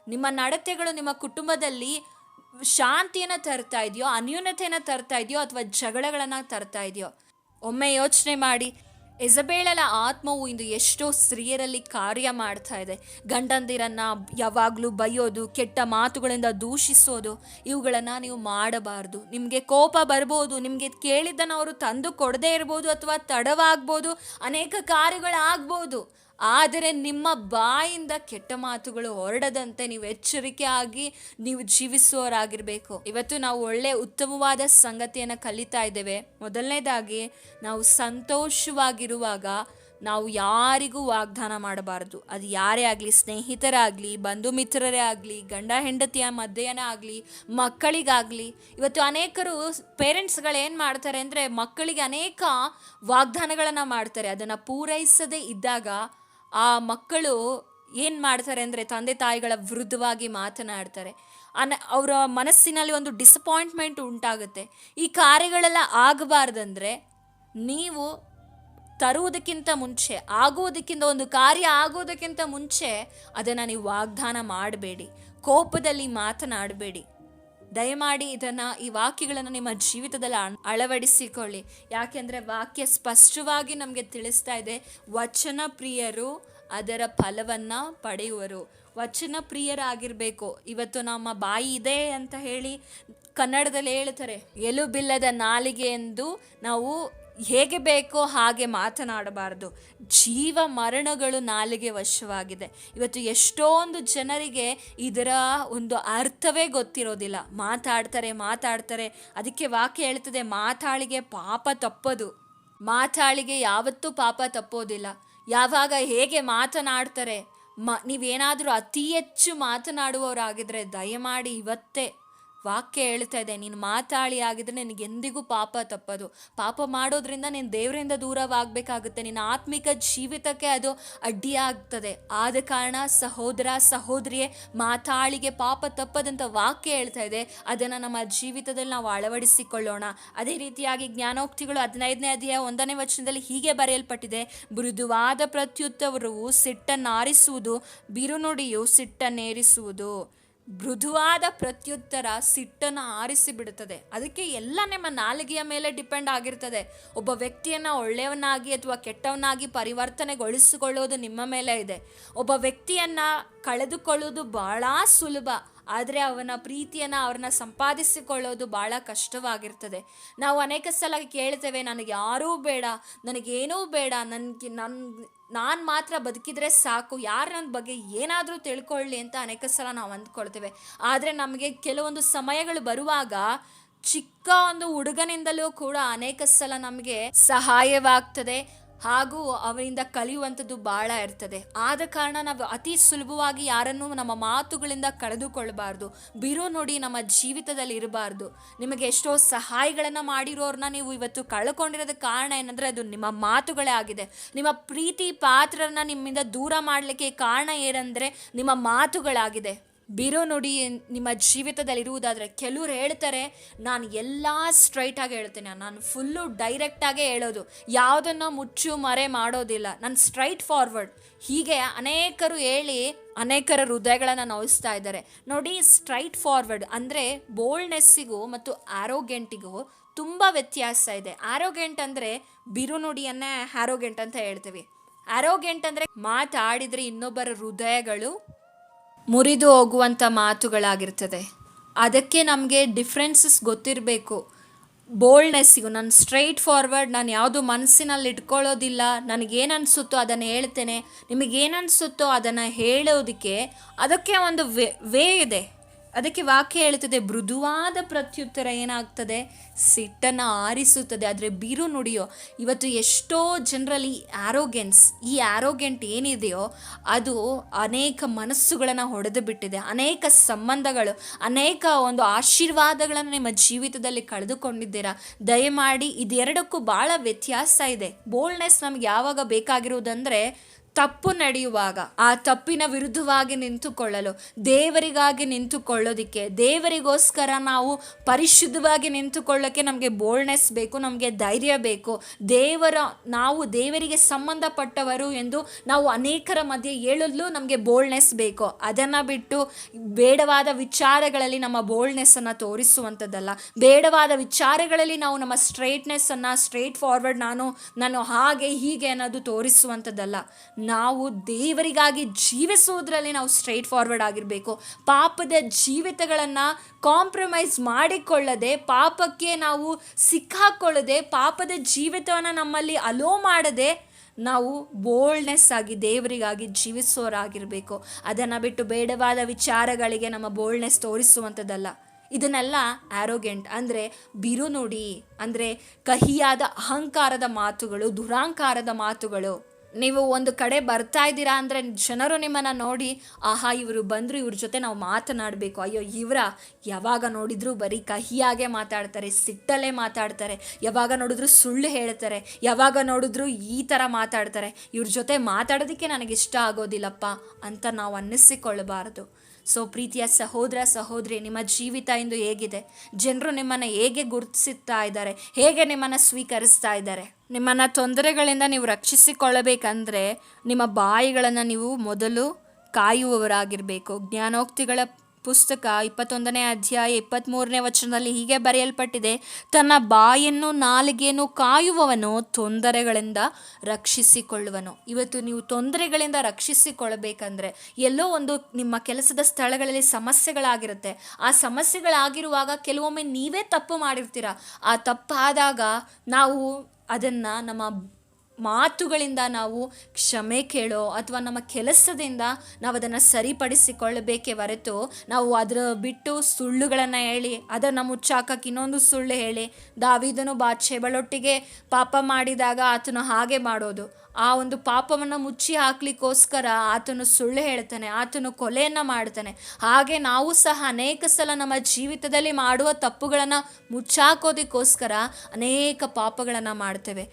ನಿಮ್ಮ ನಡತೆಗಳು ನಿಮ್ಮ ಕುಟುಂಬದಲ್ಲಿ ಶಾಂತಿಯನ್ನು ತರ್ತಾ ಇದೆಯೋ ಅನ್ಯೂನತೆಯನ್ನು ತರ್ತಾ ಇದೆಯೋ ಅಥವಾ ಜಗಳಗಳನ್ನು ತರ್ತಾ ಇದೆಯೋ? ಒಮ್ಮೆ ಯೋಚನೆ ಮಾಡಿ. ಎಸಬೇಳಲ ಆತ್ಮವು ಇಂದು ಎಷ್ಟೋ ಸ್ತ್ರೀಯರಲ್ಲಿ ಕಾರ್ಯ ಮಾಡ್ತಾ ಇದೆ. ಗಂಡಂದಿರನ್ನ ಯಾವಾಗಲೂ ಬೈಯೋದು, ಕೆಟ್ಟ ಮಾತುಗಳಿಂದ ದೂಷಿಸೋದು, ಇವುಗಳನ್ನು ನೀವು ಮಾಡಬಾರ್ದು. ನಿಮಗೆ ಕೋಪ ಬರ್ಬೋದು, ನಿಮಗೆ ಕೇಳಿದ್ದನ್ನು ಅವರು ತಂದು ಕೊಡದೇ ಇರ್ಬೋದು ಅಥವಾ ತಡವಾಗ್ಬೋದು, ಅನೇಕ ಕಾರ್ಯಗಳಾಗ್ಬೋದು. ಆದರೆ ನಿಮ್ಮ ಬಾಯಿಂದ ಕೆಟ್ಟ ಮಾತುಗಳು ಹೊರಡದಂತೆ ನೀವು ಎಚ್ಚರಿಕೆ ಆಗಿ ನೀವು ಜೀವಿಸುವವರಾಗಿರಬೇಕು. ಇವತ್ತು ನಾವು ಒಳ್ಳೆ ಉತ್ತಮವಾದ ಸಂಗತಿಯನ್ನು ಕಲಿತಾ ಇದ್ದೇವೆ. ಮೊದಲನೇದಾಗಿ, ನಾವು ಸಂತೋಷವಾಗಿರುವಾಗ ನಾವು ಯಾರಿಗೂ ವಾಗ್ದಾನ ಮಾಡಬಾರದು. ಅದು ಯಾರೇ ಆಗಲಿ, ಸ್ನೇಹಿತರಾಗಲಿ ಬಂಧು ಮಿತ್ರರೇ ಆಗಲಿ, ಗಂಡ ಹೆಂಡತಿಯ ಮಧ್ಯೆನೇ ಆಗಲಿ, ಮಕ್ಕಳಿಗಾಗಲಿ. ಇವತ್ತು ಅನೇಕರು ಪೇರೆಂಟ್ಸ್ಗಳು ಏನು ಮಾಡ್ತಾರೆ ಅಂದರೆ ಮಕ್ಕಳಿಗೆ ಅನೇಕ ವಾಗ್ದಾನಗಳನ್ನು ಮಾಡ್ತಾರೆ. ಅದನ್ನು ಪೂರೈಸದೇ ಇದ್ದಾಗ ಆ ಮಕ್ಕಳು ಏನು ಮಾಡ್ತಾರೆ ಅಂದರೆ ತಂದೆ ತಾಯಿಗಳ ವಿರುದ್ಧವಾಗಿ ಮಾತನಾಡ್ತಾರೆ. ಅನ ಅವರ ಮನಸ್ಸಿನಲ್ಲಿ ಒಂದು ಡಿಸಪಾಯಿಂಟ್ಮೆಂಟ್ ಉಂಟಾಗುತ್ತೆ. ಈ ಕಾರ್ಯಗಳೆಲ್ಲ ಆಗಬಾರ್ದಂದ್ರೆ ನೀವು ತರುವುದಕ್ಕಿಂತ ಮುಂಚೆ, ಆಗುವುದಕ್ಕಿಂತ ಒಂದು ಕಾರ್ಯ ಆಗುವುದಕ್ಕಿಂತ ಮುಂಚೆ ಅದನ್ನು ನೀವು ವಾಗ್ದಾನ ಮಾಡಬೇಡಿ. ಕೋಪದಲ್ಲಿ ಮಾತನಾಡಬೇಡಿ. ದಯಮಾಡಿ ಇದನ್ನು ಈ ವಾಕ್ಯಗಳನ್ನು ನಿಮ್ಮ ಜೀವಿತದಲ್ಲಿ ಅಳವಡಿಸಿಕೊಳ್ಳಿ. ಯಾಕೆಂದರೆ ವಾಕ್ಯ ಸ್ಪಷ್ಟವಾಗಿ ನಮಗೆ ತಿಳಿಸ್ತಾ ಇದೆ, ವಚನ ಪ್ರಿಯರು ಅದರ ಫಲವನ್ನು ಪಡೆಯುವರು. ವಚನ ಪ್ರಿಯರಾಗಿರಬೇಕು. ಇವತ್ತು ನಮ್ಮ ಬಾಯಿ ಇದೆ ಅಂತ ಹೇಳಿ ಕನ್ನಡದಲ್ಲಿ ಹೇಳ್ತಾರೆ ಎಲುಬಿಲ್ಲದ ನಾಲಿಗೆ ಎಂದು ನಾವು ಹೇಗೆ ಬೇಕೋ ಹಾಗೆ ಮಾತನಾಡಬಾರದು. ಜೀವ ಮರಣಗಳು ನಾಲಿಗೆ ವಶವಾಗಿದೆ. ಇವತ್ತು ಎಷ್ಟೊಂದು ಜನರಿಗೆ ಇದರ ಒಂದು ಅರ್ಥವೇ ಗೊತ್ತಿರೋದಿಲ್ಲ. ಮಾತಾಡ್ತಾರೆ ಮಾತಾಡ್ತಾರೆ. ಅದಕ್ಕೆ ವಾಕ್ಯ ಹೇಳ್ತದೆ, ಮಾತಾಳಿಗೆ ಪಾಪ ತಪ್ಪದು. ಮಾತಾಳಿಗೆ ಯಾವತ್ತೂ ಪಾಪ ತಪ್ಪೋದಿಲ್ಲ. ಯಾವಾಗ ಹೇಗೆ ಮಾತನಾಡ್ತಾರೆ? ಮ, ನೀವೇನಾದರೂ ಅತಿ ಹೆಚ್ಚು ಮಾತನಾಡುವವರಾಗಿದ್ದರೆ ದಯಮಾಡಿ ಇವತ್ತೇ ವಾಕ್ಯ ಹೇಳ್ತಾ ಇದೆ, ನೀನು ಮಾತಾಳಿ ಆಗಿದ್ರೆ ನಿನಗೆ ಎಂದಿಗೂ ಪಾಪ ತಪ್ಪದು. ಪಾಪ ಮಾಡೋದ್ರಿಂದ ನೀನು ದೇವರಿಂದ ದೂರವಾಗಬೇಕಾಗುತ್ತೆ. ನಿನ್ನ ಆತ್ಮಿಕ ಜೀವಿತಕ್ಕೆ ಅದು ಅಡ್ಡಿಯಾಗ್ತದೆ. ಆದ ಕಾರಣ ಸಹೋದರ, ಸಹೋದರಿಯೇ, ಮಾತಾಳಿಗೆ ಪಾಪ ತಪ್ಪದಂತ ವಾಕ್ಯ ಹೇಳ್ತಾ ಇದೆ. ಅದನ್ನು ನಮ್ಮ ಜೀವಿತದಲ್ಲಿ ನಾವು ಅಳವಡಿಸಿಕೊಳ್ಳೋಣ. ಅದೇ ರೀತಿಯಾಗಿ ಜ್ಞಾನೋಕ್ತಿಗಳು ಹದಿನೈದನೇ ಅಧ್ಯಾಯ ಒಂದನೇ ವಚನದಲ್ಲಿ ಹೀಗೆ ಬರೆಯಲ್ಪಟ್ಟಿದೆ, ಮೃದುವಾದ ಪ್ರತ್ಯುತ್ತರವು ಸಿಟ್ಟನ್ನಾರಿಸುವುದು, ಬಿರುನುಡಿಯು ಸಿಟ್ಟನ್ನೇರಿಸುವುದು. ಮೃದುವಾದ ಪ್ರತ್ಯುತ್ತರ ಸಿಟ್ಟನ್ನು ಆರಿಸಿ ಬಿಡುತ್ತದೆ ಅದಕ್ಕೆ ಎಲ್ಲ ನಿಮ್ಮ ನಾಲಿಗೆಯ ಮೇಲೆ ಡಿಪೆಂಡ್ ಆಗಿರ್ತದೆ. ಒಬ್ಬ ವ್ಯಕ್ತಿಯನ್ನು ಒಳ್ಳೆಯವನಾಗಿ ಅಥವಾ ಕೆಟ್ಟವನಾಗಿ ಪರಿವರ್ತನೆಗೊಳಿಸಿಕೊಳ್ಳೋದು ನಿಮ್ಮ ಮೇಲೆ ಇದೆ. ಒಬ್ಬ ವ್ಯಕ್ತಿಯನ್ನು ಕಳೆದುಕೊಳ್ಳೋದು ಬಹಳ ಸುಲಭ. ಆದರೆ ಅವನ ಪ್ರೀತಿಯನ್ನು ಅವ್ರನ್ನ ಸಂಪಾದಿಸಿಕೊಳ್ಳೋದು ಭಾಳ ಕಷ್ಟವಾಗಿರ್ತದೆ. ನಾವು ಅನೇಕ ಸಲ ಕೇಳ್ತೇವೆ, ನನಗೆ ಯಾರೂ ಬೇಡ, ನನಗೇನೂ ಬೇಡ, ನನಗೆ ನನ್ನ ನಾನು ಮಾತ್ರ ಬದುಕಿದ್ರೆ ಸಾಕು, ಯಾರು ನನ್ನ ಬಗ್ಗೆ ಏನಾದರೂ ತಿಳ್ಕೊಳ್ಳಿ ಅಂತ ಅನೇಕ ಸಲ ನಾವು ಅಂದ್ಕೊಳ್ತೇವೆ. ಆದರೆ ನಮಗೆ ಕೆಲವೊಂದು ಸಮಯಗಳು ಬರುವಾಗ ಚಿಕ್ಕ ಒಂದು ಹುಡುಗನಿಂದಲೂ ಕೂಡ ಅನೇಕ ಸಲ ನಮಗೆ ಸಹಾಯವಾಗ್ತದೆ. ಹಾಗೂ ಅವರಿಂದ ಕಲಿಯುವಂಥದ್ದು ಭಾಳ ಇರ್ತದೆ. ಆದ ಕಾರಣ ನಾವು ಅತಿ ಸುಲಭವಾಗಿ ಯಾರನ್ನು ನಮ್ಮ ಮಾತುಗಳಿಂದ ಕಳೆದುಕೊಳ್ಳಬಾರ್ದು. ಬಿರೋ ನೋಡಿ ನಮ್ಮ ಜೀವಿತದಲ್ಲಿ ಇರಬಾರ್ದು. ನಿಮಗೆ ಎಷ್ಟೋ ಸಹಾಯಗಳನ್ನು ಮಾಡಿರೋರನ್ನ ನೀವು ಇವತ್ತು ಕಳ್ಕೊಂಡಿರೋದಕ್ಕೆ ಕಾರಣ ಏನಂದರೆ ಅದು ನಿಮ್ಮ ಮಾತುಗಳೇ ಆಗಿದೆ. ನಿಮ್ಮ ಪ್ರೀತಿ ಪಾತ್ರರನ್ನ ನಿಮ್ಮಿಂದ ದೂರ ಮಾಡಲಿಕ್ಕೆ ಕಾರಣ ಏನಂದರೆ ನಿಮ್ಮ ಮಾತುಗಳಾಗಿದೆ. ಬಿರೋ ನೋಡಿ ನಿಮ್ಮ ಜೀವಿತದಲ್ಲಿ ಇರುವುದಾದರೆ ಕೆಲವ್ರು ಹೇಳ್ತಾರೆ, ನಾನು ಎಲ್ಲ ಸ್ಟ್ರೈಟಾಗಿ ಹೇಳ್ತೇನೆ ನಾನು ಫುಲ್ಲು ಡೈರೆಕ್ಟಾಗೇ ಹೇಳೋದು. ಯಾವುದನ್ನು ಮುಚ್ಚು ಮರೆ ಮಾಡೋದಿಲ್ಲ. ನಾನು ಸ್ಟ್ರೈಟ್ ಫಾರ್ವರ್ಡ್ ಹೀಗೆ ಅನೇಕರು ಹೇಳಿ, ಅನೇಕರ ಹೃದಯಗಳನ್ನು ನೋಯಿಸ್ತಾ ಇದ್ದಾರೆ. ನೋಡಿ ಸ್ಟ್ರೈಟ್ ಫಾರ್ವರ್ಡ್ ಅಂದರೆ ಬೋಲ್ಡ್ನೆಸ್ಸಿಗೂ ಮತ್ತು ಆರೋಗ್ಯಂಟಿಗೂ ತುಂಬ ವ್ಯತ್ಯಾಸ ಇದೆ. ಆರೋಗ್ಯಂಟ್ ಅಂದರೆ ಬಿರುನುಡಿಯನ್ನೇ ಆರೋಗ್ಯಂಟ್ ಅಂತ ಹೇಳ್ತೀವಿ. ಆರೋಗ್ಯಂಟ್ ಅಂದರೆ ಮಾತಾಡಿದರೆ ಇನ್ನೊಬ್ಬರ ಹೃದಯಗಳು ಮುರಿದು ಹೋಗುವಂಥ ಮಾತುಗಳಾಗಿರ್ತದೆ. ಅದಕ್ಕೆ ನಮಗೆ ಡಿಫ್ರೆನ್ಸಸ್ ಗೊತ್ತಿರಬೇಕು. ಬೋಲ್ಡ್ನೆಸ್ಸಿಗೂ ನಾನು ಸ್ಟ್ರೈಟ್ ಫಾರ್ವರ್ಡ್ ನಾನು ಯಾವುದು ಮನಸ್ಸಿನಲ್ಲಿ ಇಟ್ಕೊಳ್ಳೋದಿಲ್ಲ, ನನಗೇನು ಅನಿಸುತ್ತೋ ಅದನ್ನು ಹೇಳ್ತೇನೆ. ನಿಮಗೇನು ಅನಿಸುತ್ತೋ ಅದನ್ನು ಹೇಳೋದಕ್ಕೆ ಅದಕ್ಕೆ ಒಂದು ವೇ ವೇ ಇದೆ. ಅದಕ್ಕೆ ವಾಕ್ಯ ಹೇಳುತ್ತದೆ, ಮೃದುವಾದ ಪ್ರತ್ಯುತ್ತರ ಏನಾಗ್ತದೆ? ಸಿಟ್ಟನ್ನು ಆರಿಸುತ್ತದೆ. ಆದರೆ ಬಿರು ನುಡಿಯೋ, ಇವತ್ತು ಎಷ್ಟೋ ಜನರಲ್ಲಿ ಆರೋಗೆನ್ಸ್ ಈ ಆರೋಗೆಂಟ್ ಏನಿದೆಯೋ, ಅದು ಅನೇಕ ಮನಸ್ಸುಗಳನ್ನು ಹೊಡೆದು ಬಿಟ್ಟಿದೆ. ಅನೇಕ ಸಂಬಂಧಗಳು, ಅನೇಕ ಒಂದು ಆಶೀರ್ವಾದಗಳನ್ನು ನಿಮ್ಮ ಜೀವಿತದಲ್ಲಿ ಕಳೆದುಕೊಂಡಿದ್ದೀರಾ? ದಯಮಾಡಿ, ಇದೆರಡಕ್ಕೂ ಭಾಳ ವ್ಯತ್ಯಾಸ ಇದೆ. ಬೋಲ್ಡ್ನೆಸ್ ನಮ್ಗೆ ಯಾವಾಗ ಬೇಕಾಗಿರುವುದಂದರೆ ತಪ್ಪು ನಡೆಯುವಾಗ, ಆ ತಪ್ಪಿನ ವಿರುದ್ಧವಾಗಿ ನಿಂತುಕೊಳ್ಳಲು, ದೇವರಿಗಾಗಿ ನಿಂತುಕೊಳ್ಳೋದಿಕ್ಕೆ, ದೇವರಿಗೋಸ್ಕರ ನಾವು ಪರಿಶುದ್ಧವಾಗಿ ನಿಂತುಕೊಳ್ಳೋಕ್ಕೆ ನಮಗೆ ಬೋಲ್ಡ್ನೆಸ್ ಬೇಕು, ನಮಗೆ ಧೈರ್ಯ ಬೇಕು, ದೇವರ, ನಾವು ದೇವರಿಗೆ ಸಂಬಂಧಪಟ್ಟವರು ಎಂದು ನಾವು ಅನೇಕರ ಮಧ್ಯೆ ಹೇಳಲು ನಮಗೆ ಬೋಲ್ಡ್ನೆಸ್ ಬೇಕು. ಅದನ್ನು ಬಿಟ್ಟು ಬೇಡವಾದ ವಿಚಾರಗಳಲ್ಲಿ ನಮ್ಮ ಬೋಲ್ಡ್ನೆಸ್ಸನ್ನು ತೋರಿಸುವಂಥದ್ದಲ್ಲ. ಬೇಡವಾದ ವಿಚಾರಗಳಲ್ಲಿ ನಾವು ನಮ್ಮ ಸ್ಟ್ರೈಟ್ನೆಸ್ಸನ್ನು ಸ್ಟ್ರೈಟ್ ಫಾರ್ವರ್ಡ್ ನಾನು ನಾನು ಹಾಗೆ ಹೀಗೆ ಅನ್ನೋದು ತೋರಿಸುವಂಥದ್ದಲ್ಲ. ನಾವು ದೇವರಿಗಾಗಿ ಜೀವಿಸುವುದರಲ್ಲಿ ನಾವು ಸ್ಟ್ರೈಟ್ ಫಾರ್ವರ್ಡ್ ಆಗಿರಬೇಕು. ಪಾಪದ ಜೀವಿತಗಳನ್ನು ಕಾಂಪ್ರಮೈಸ್ ಮಾಡಿಕೊಳ್ಳದೆ, ಪಾಪಕ್ಕೆ ನಾವು ಸಿಕ್ಕಾಕೊಳ್ಳದೆ, ಪಾಪದ ಜೀವಿತವನ್ನು ನಮ್ಮಲ್ಲಿ ಅಲೋ ಮಾಡದೆ ನಾವು ಬೋಲ್ಡ್ನೆಸ್ ಆಗಿ ದೇವರಿಗಾಗಿ ಜೀವಿಸೋರಾಗಿರಬೇಕು. ಅದನ್ನು ಬಿಟ್ಟು ಬೇಡವಾದ ವಿಚಾರಗಳಿಗೆ ನಮ್ಮ ಬೋಲ್ಡ್ನೆಸ್ ತೋರಿಸುವಂಥದ್ದಲ್ಲ. ಇದನ್ನೆಲ್ಲ ಆರೋಗ್ಯಂಟ್ ಅಂದರೆ ಬಿರುನುಡಿ, ಅಂದರೆ ಕಹಿಯಾದ ಅಹಂಕಾರದ ಮಾತುಗಳು, ದುರಾಂಕಾರದ ಮಾತುಗಳು. ನೀವು ಒಂದು ಕಡೆ ಬರ್ತಾ ಇದ್ದೀರಾ ಅಂದರೆ ಜನರು ನಿಮ್ಮನ್ನು ನೋಡಿ, ಆಹಾ, ಇವರು ಬಂದರು, ಇವ್ರ ಜೊತೆ ನಾವು ಮಾತನಾಡಬೇಕು. ಅಯ್ಯೋ, ಇವರ ಯಾವಾಗ ನೋಡಿದ್ರು ಬರೀ ಕಹಿಯಾಗೆ ಮಾತಾಡ್ತಾರೆ, ಸಿಟ್ಟಲ್ಲೇ ಮಾತಾಡ್ತಾರೆ. ಯಾವಾಗ ನೋಡಿದ್ರು ಸುಳ್ಳು ಹೇಳ್ತಾರೆ. ಯಾವಾಗ ನೋಡಿದ್ರು ಈ ಥರ ಮಾತಾಡ್ತಾರೆ. ಇವ್ರ ಜೊತೆ ಮಾತಾಡೋದಕ್ಕೆ ನನಗೆ ಇಷ್ಟ ಆಗೋದಿಲ್ಲಪ್ಪ ಅಂತ ನಾವು ಅನ್ನಿಸಿಕೊಳ್ಳಬಾರದು. ಸೊ, ಪ್ರೀತಿಯ ಸಹೋದರ, ಸಹೋದರಿ, ನಿಮ್ಮ ಜೀವಿತ ಇಂದು ಹೇಗಿದೆ? ಜನರು ನಿಮ್ಮನ್ನು ಹೇಗೆ ಗುರುತಿಸುತ್ತಾ ಇದ್ದಾರೆ? ಹೇಗೆ ನಿಮ್ಮನ್ನು ಸ್ವೀಕರಿಸ್ತಾ ಇದ್ದಾರೆ? ನಿಮ್ಮನ್ನು ತೊಂದರೆಗಳಿಂದ ನೀವು ರಕ್ಷಿಸಿಕೊಳ್ಳಬೇಕಂದ್ರೆ ನಿಮ್ಮ ಬಾಯಿಗಳನ್ನು ನೀವು ಮೊದಲು ಕಾಯುವವರಾಗಿರಬೇಕು. ಜ್ಞಾನೋಕ್ತಿಗಳ ಪುಸ್ತಕ ಇಪ್ಪತ್ತೊಂದನೇ ಅಧ್ಯಾಯ ಇಪ್ಪತ್ತ್ಮೂರನೇ ವಚನದಲ್ಲಿ ಹೀಗೆ ಬರೆಯಲ್ಪಟ್ಟಿದೆ, ತನ್ನ ಬಾಯನ್ನು ನಾಲಿಗೆಯನ್ನು ಕಾಯುವವನು ತೊಂದರೆಗಳಿಂದ ರಕ್ಷಿಸಿಕೊಳ್ಳುವನು. ಇವತ್ತು ನೀವು ತೊಂದರೆಗಳಿಂದ ರಕ್ಷಿಸಿಕೊಳ್ಳಬೇಕಂದ್ರೆ ಎಲ್ಲೋ ಒಂದು ನಿಮ್ಮ ಕೆಲಸದ ಸ್ಥಳಗಳಲ್ಲಿ ಸಮಸ್ಯೆಗಳಾಗಿರುತ್ತೆ. ಆ ಸಮಸ್ಯೆಗಳಾಗಿರುವಾಗ ಕೆಲವೊಮ್ಮೆ ನೀವೇ ತಪ್ಪು ಮಾಡಿರ್ತೀರ. ಆ ತಪ್ಪಾದಾಗ ನಾವು ಅದನ್ನು ನಮ್ಮ ಮಾತುಗಳಿಂದ ನಾವು ಕ್ಷಮೆ ಕೇಳೋ ಅಥವಾ ನಮ್ಮ ಕೆಲಸದಿಂದ ನಾವು ಅದನ್ನು ಸರಿಪಡಿಸಿಕೊಳ್ಳಬೇಕೇ ಹೊರತು ನಾವು ಅದರ ಬಿಟ್ಟು ಸುಳ್ಳುಗಳನ್ನು ಹೇಳಿ, ಅದನ್ನು ಮುಚ್ಚಾಕಕ್ಕೆ ಇನ್ನೊಂದು ಸುಳ್ಳು ಹೇಳಿ, ದಾವಿದನು ಬಾಚೆಬಳೊಟ್ಟಿಗೆ ಪಾಪ ಮಾಡಿದಾಗ ಆತನು ಹಾಗೆ ಮಾಡೋದು. ಆ ಒಂದು ಪಾಪವನ್ನು ಮುಚ್ಚಿ ಹಾಕ್ಲಿಕ್ಕೋಸ್ಕರ ಆತನು ಸುಳ್ಳು ಹೇಳ್ತಾನೆ, ಆತನು ಕೊಲೆಯನ್ನು ಮಾಡ್ತಾನೆ. ಹಾಗೆ ನಾವು ಸಹ ಅನೇಕ ಸಲ ನಮ್ಮ ಜೀವಿತದಲ್ಲಿ ಮಾಡುವ ತಪ್ಪುಗಳನ್ನು ಮುಚ್ಚಾಕೋದಕ್ಕೋಸ್ಕರ ಅನೇಕ ಪಾಪಗಳನ್ನು ಮಾಡ್ತೇವೆ.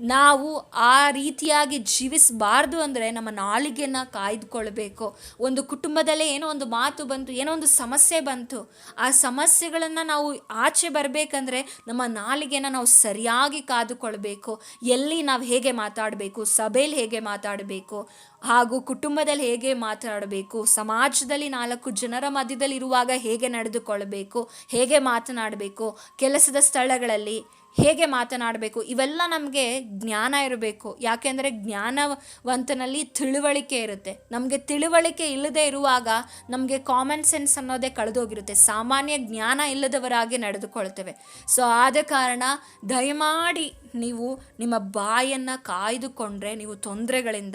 ನಾವು ಆ ರೀತಿಯಾಗಿ ಜೀವಿಸಬಾರ್ದು ಅಂದರೆ ನಮ್ಮ ನಾಳಿಗೆನ ಕಾಯ್ದುಕೊಳ್ಬೇಕು. ಒಂದು ಕುಟುಂಬದಲ್ಲೇ ಏನೋ ಒಂದು ಮಾತು ಬಂತು, ಏನೋ ಒಂದು ಸಮಸ್ಯೆ ಬಂತು, ಆ ಸಮಸ್ಯೆಗಳನ್ನು ನಾವು ಆಚೆ ಬರಬೇಕಂದ್ರೆ ನಮ್ಮ ನಾಲಿಗೆನ ನಾವು ಸರಿಯಾಗಿ ಕಾದುಕೊಳ್ಬೇಕು. ಎಲ್ಲಿ ನಾವು ಹೇಗೆ ಮಾತಾಡಬೇಕು ಸಭೆಯಲ್ಲಿ ಹೇಗೆ ಮಾತಾಡಬೇಕು, ಹಾಗೂ ಕುಟುಂಬದಲ್ಲಿ ಹೇಗೆ ಮಾತಾಡಬೇಕು, ಸಮಾಜದಲ್ಲಿ ನಾಲ್ಕು ಜನರ ಮಧ್ಯದಲ್ಲಿ ಇರುವಾಗ ಹೇಗೆ ನಡೆದುಕೊಳ್ಬೇಕು, ಹೇಗೆ ಮಾತನಾಡಬೇಕು, ಕೆಲಸದ ಸ್ಥಳಗಳಲ್ಲಿ ಹೇಗೆ ಮಾತನಾಡಬೇಕು? ಇವೆಲ್ಲ ನಮಗೆ ಜ್ಞಾನ ಇರಬೇಕು. ಯಾಕೆಂದರೆ ಜ್ಞಾನವಂತನಲ್ಲಿ ತಿಳುವಳಿಕೆ ಇರುತ್ತೆ. ನಮಗೆ ತಿಳುವಳಿಕೆ ಇಲ್ಲದೆ ಇರುವಾಗ ನಮಗೆ ಕಾಮನ್ ಸೆನ್ಸ್ ಅನ್ನೋದೇ ಕಳೆದೋಗಿರುತ್ತೆ. ಸಾಮಾನ್ಯ ಜ್ಞಾನ ಇಲ್ಲದವರಾಗಿ ನಡೆದುಕೊಳ್ತೇವೆ. ಸೊ ಆದ ಕಾರಣ ದಯಮಾಡಿ ನೀವು ನಿಮ್ಮ ಬಾಯನ್ನು ಕಾಯ್ದುಕೊಂಡ್ರೆ ನೀವು ತೊಂದರೆಗಳಿಂದ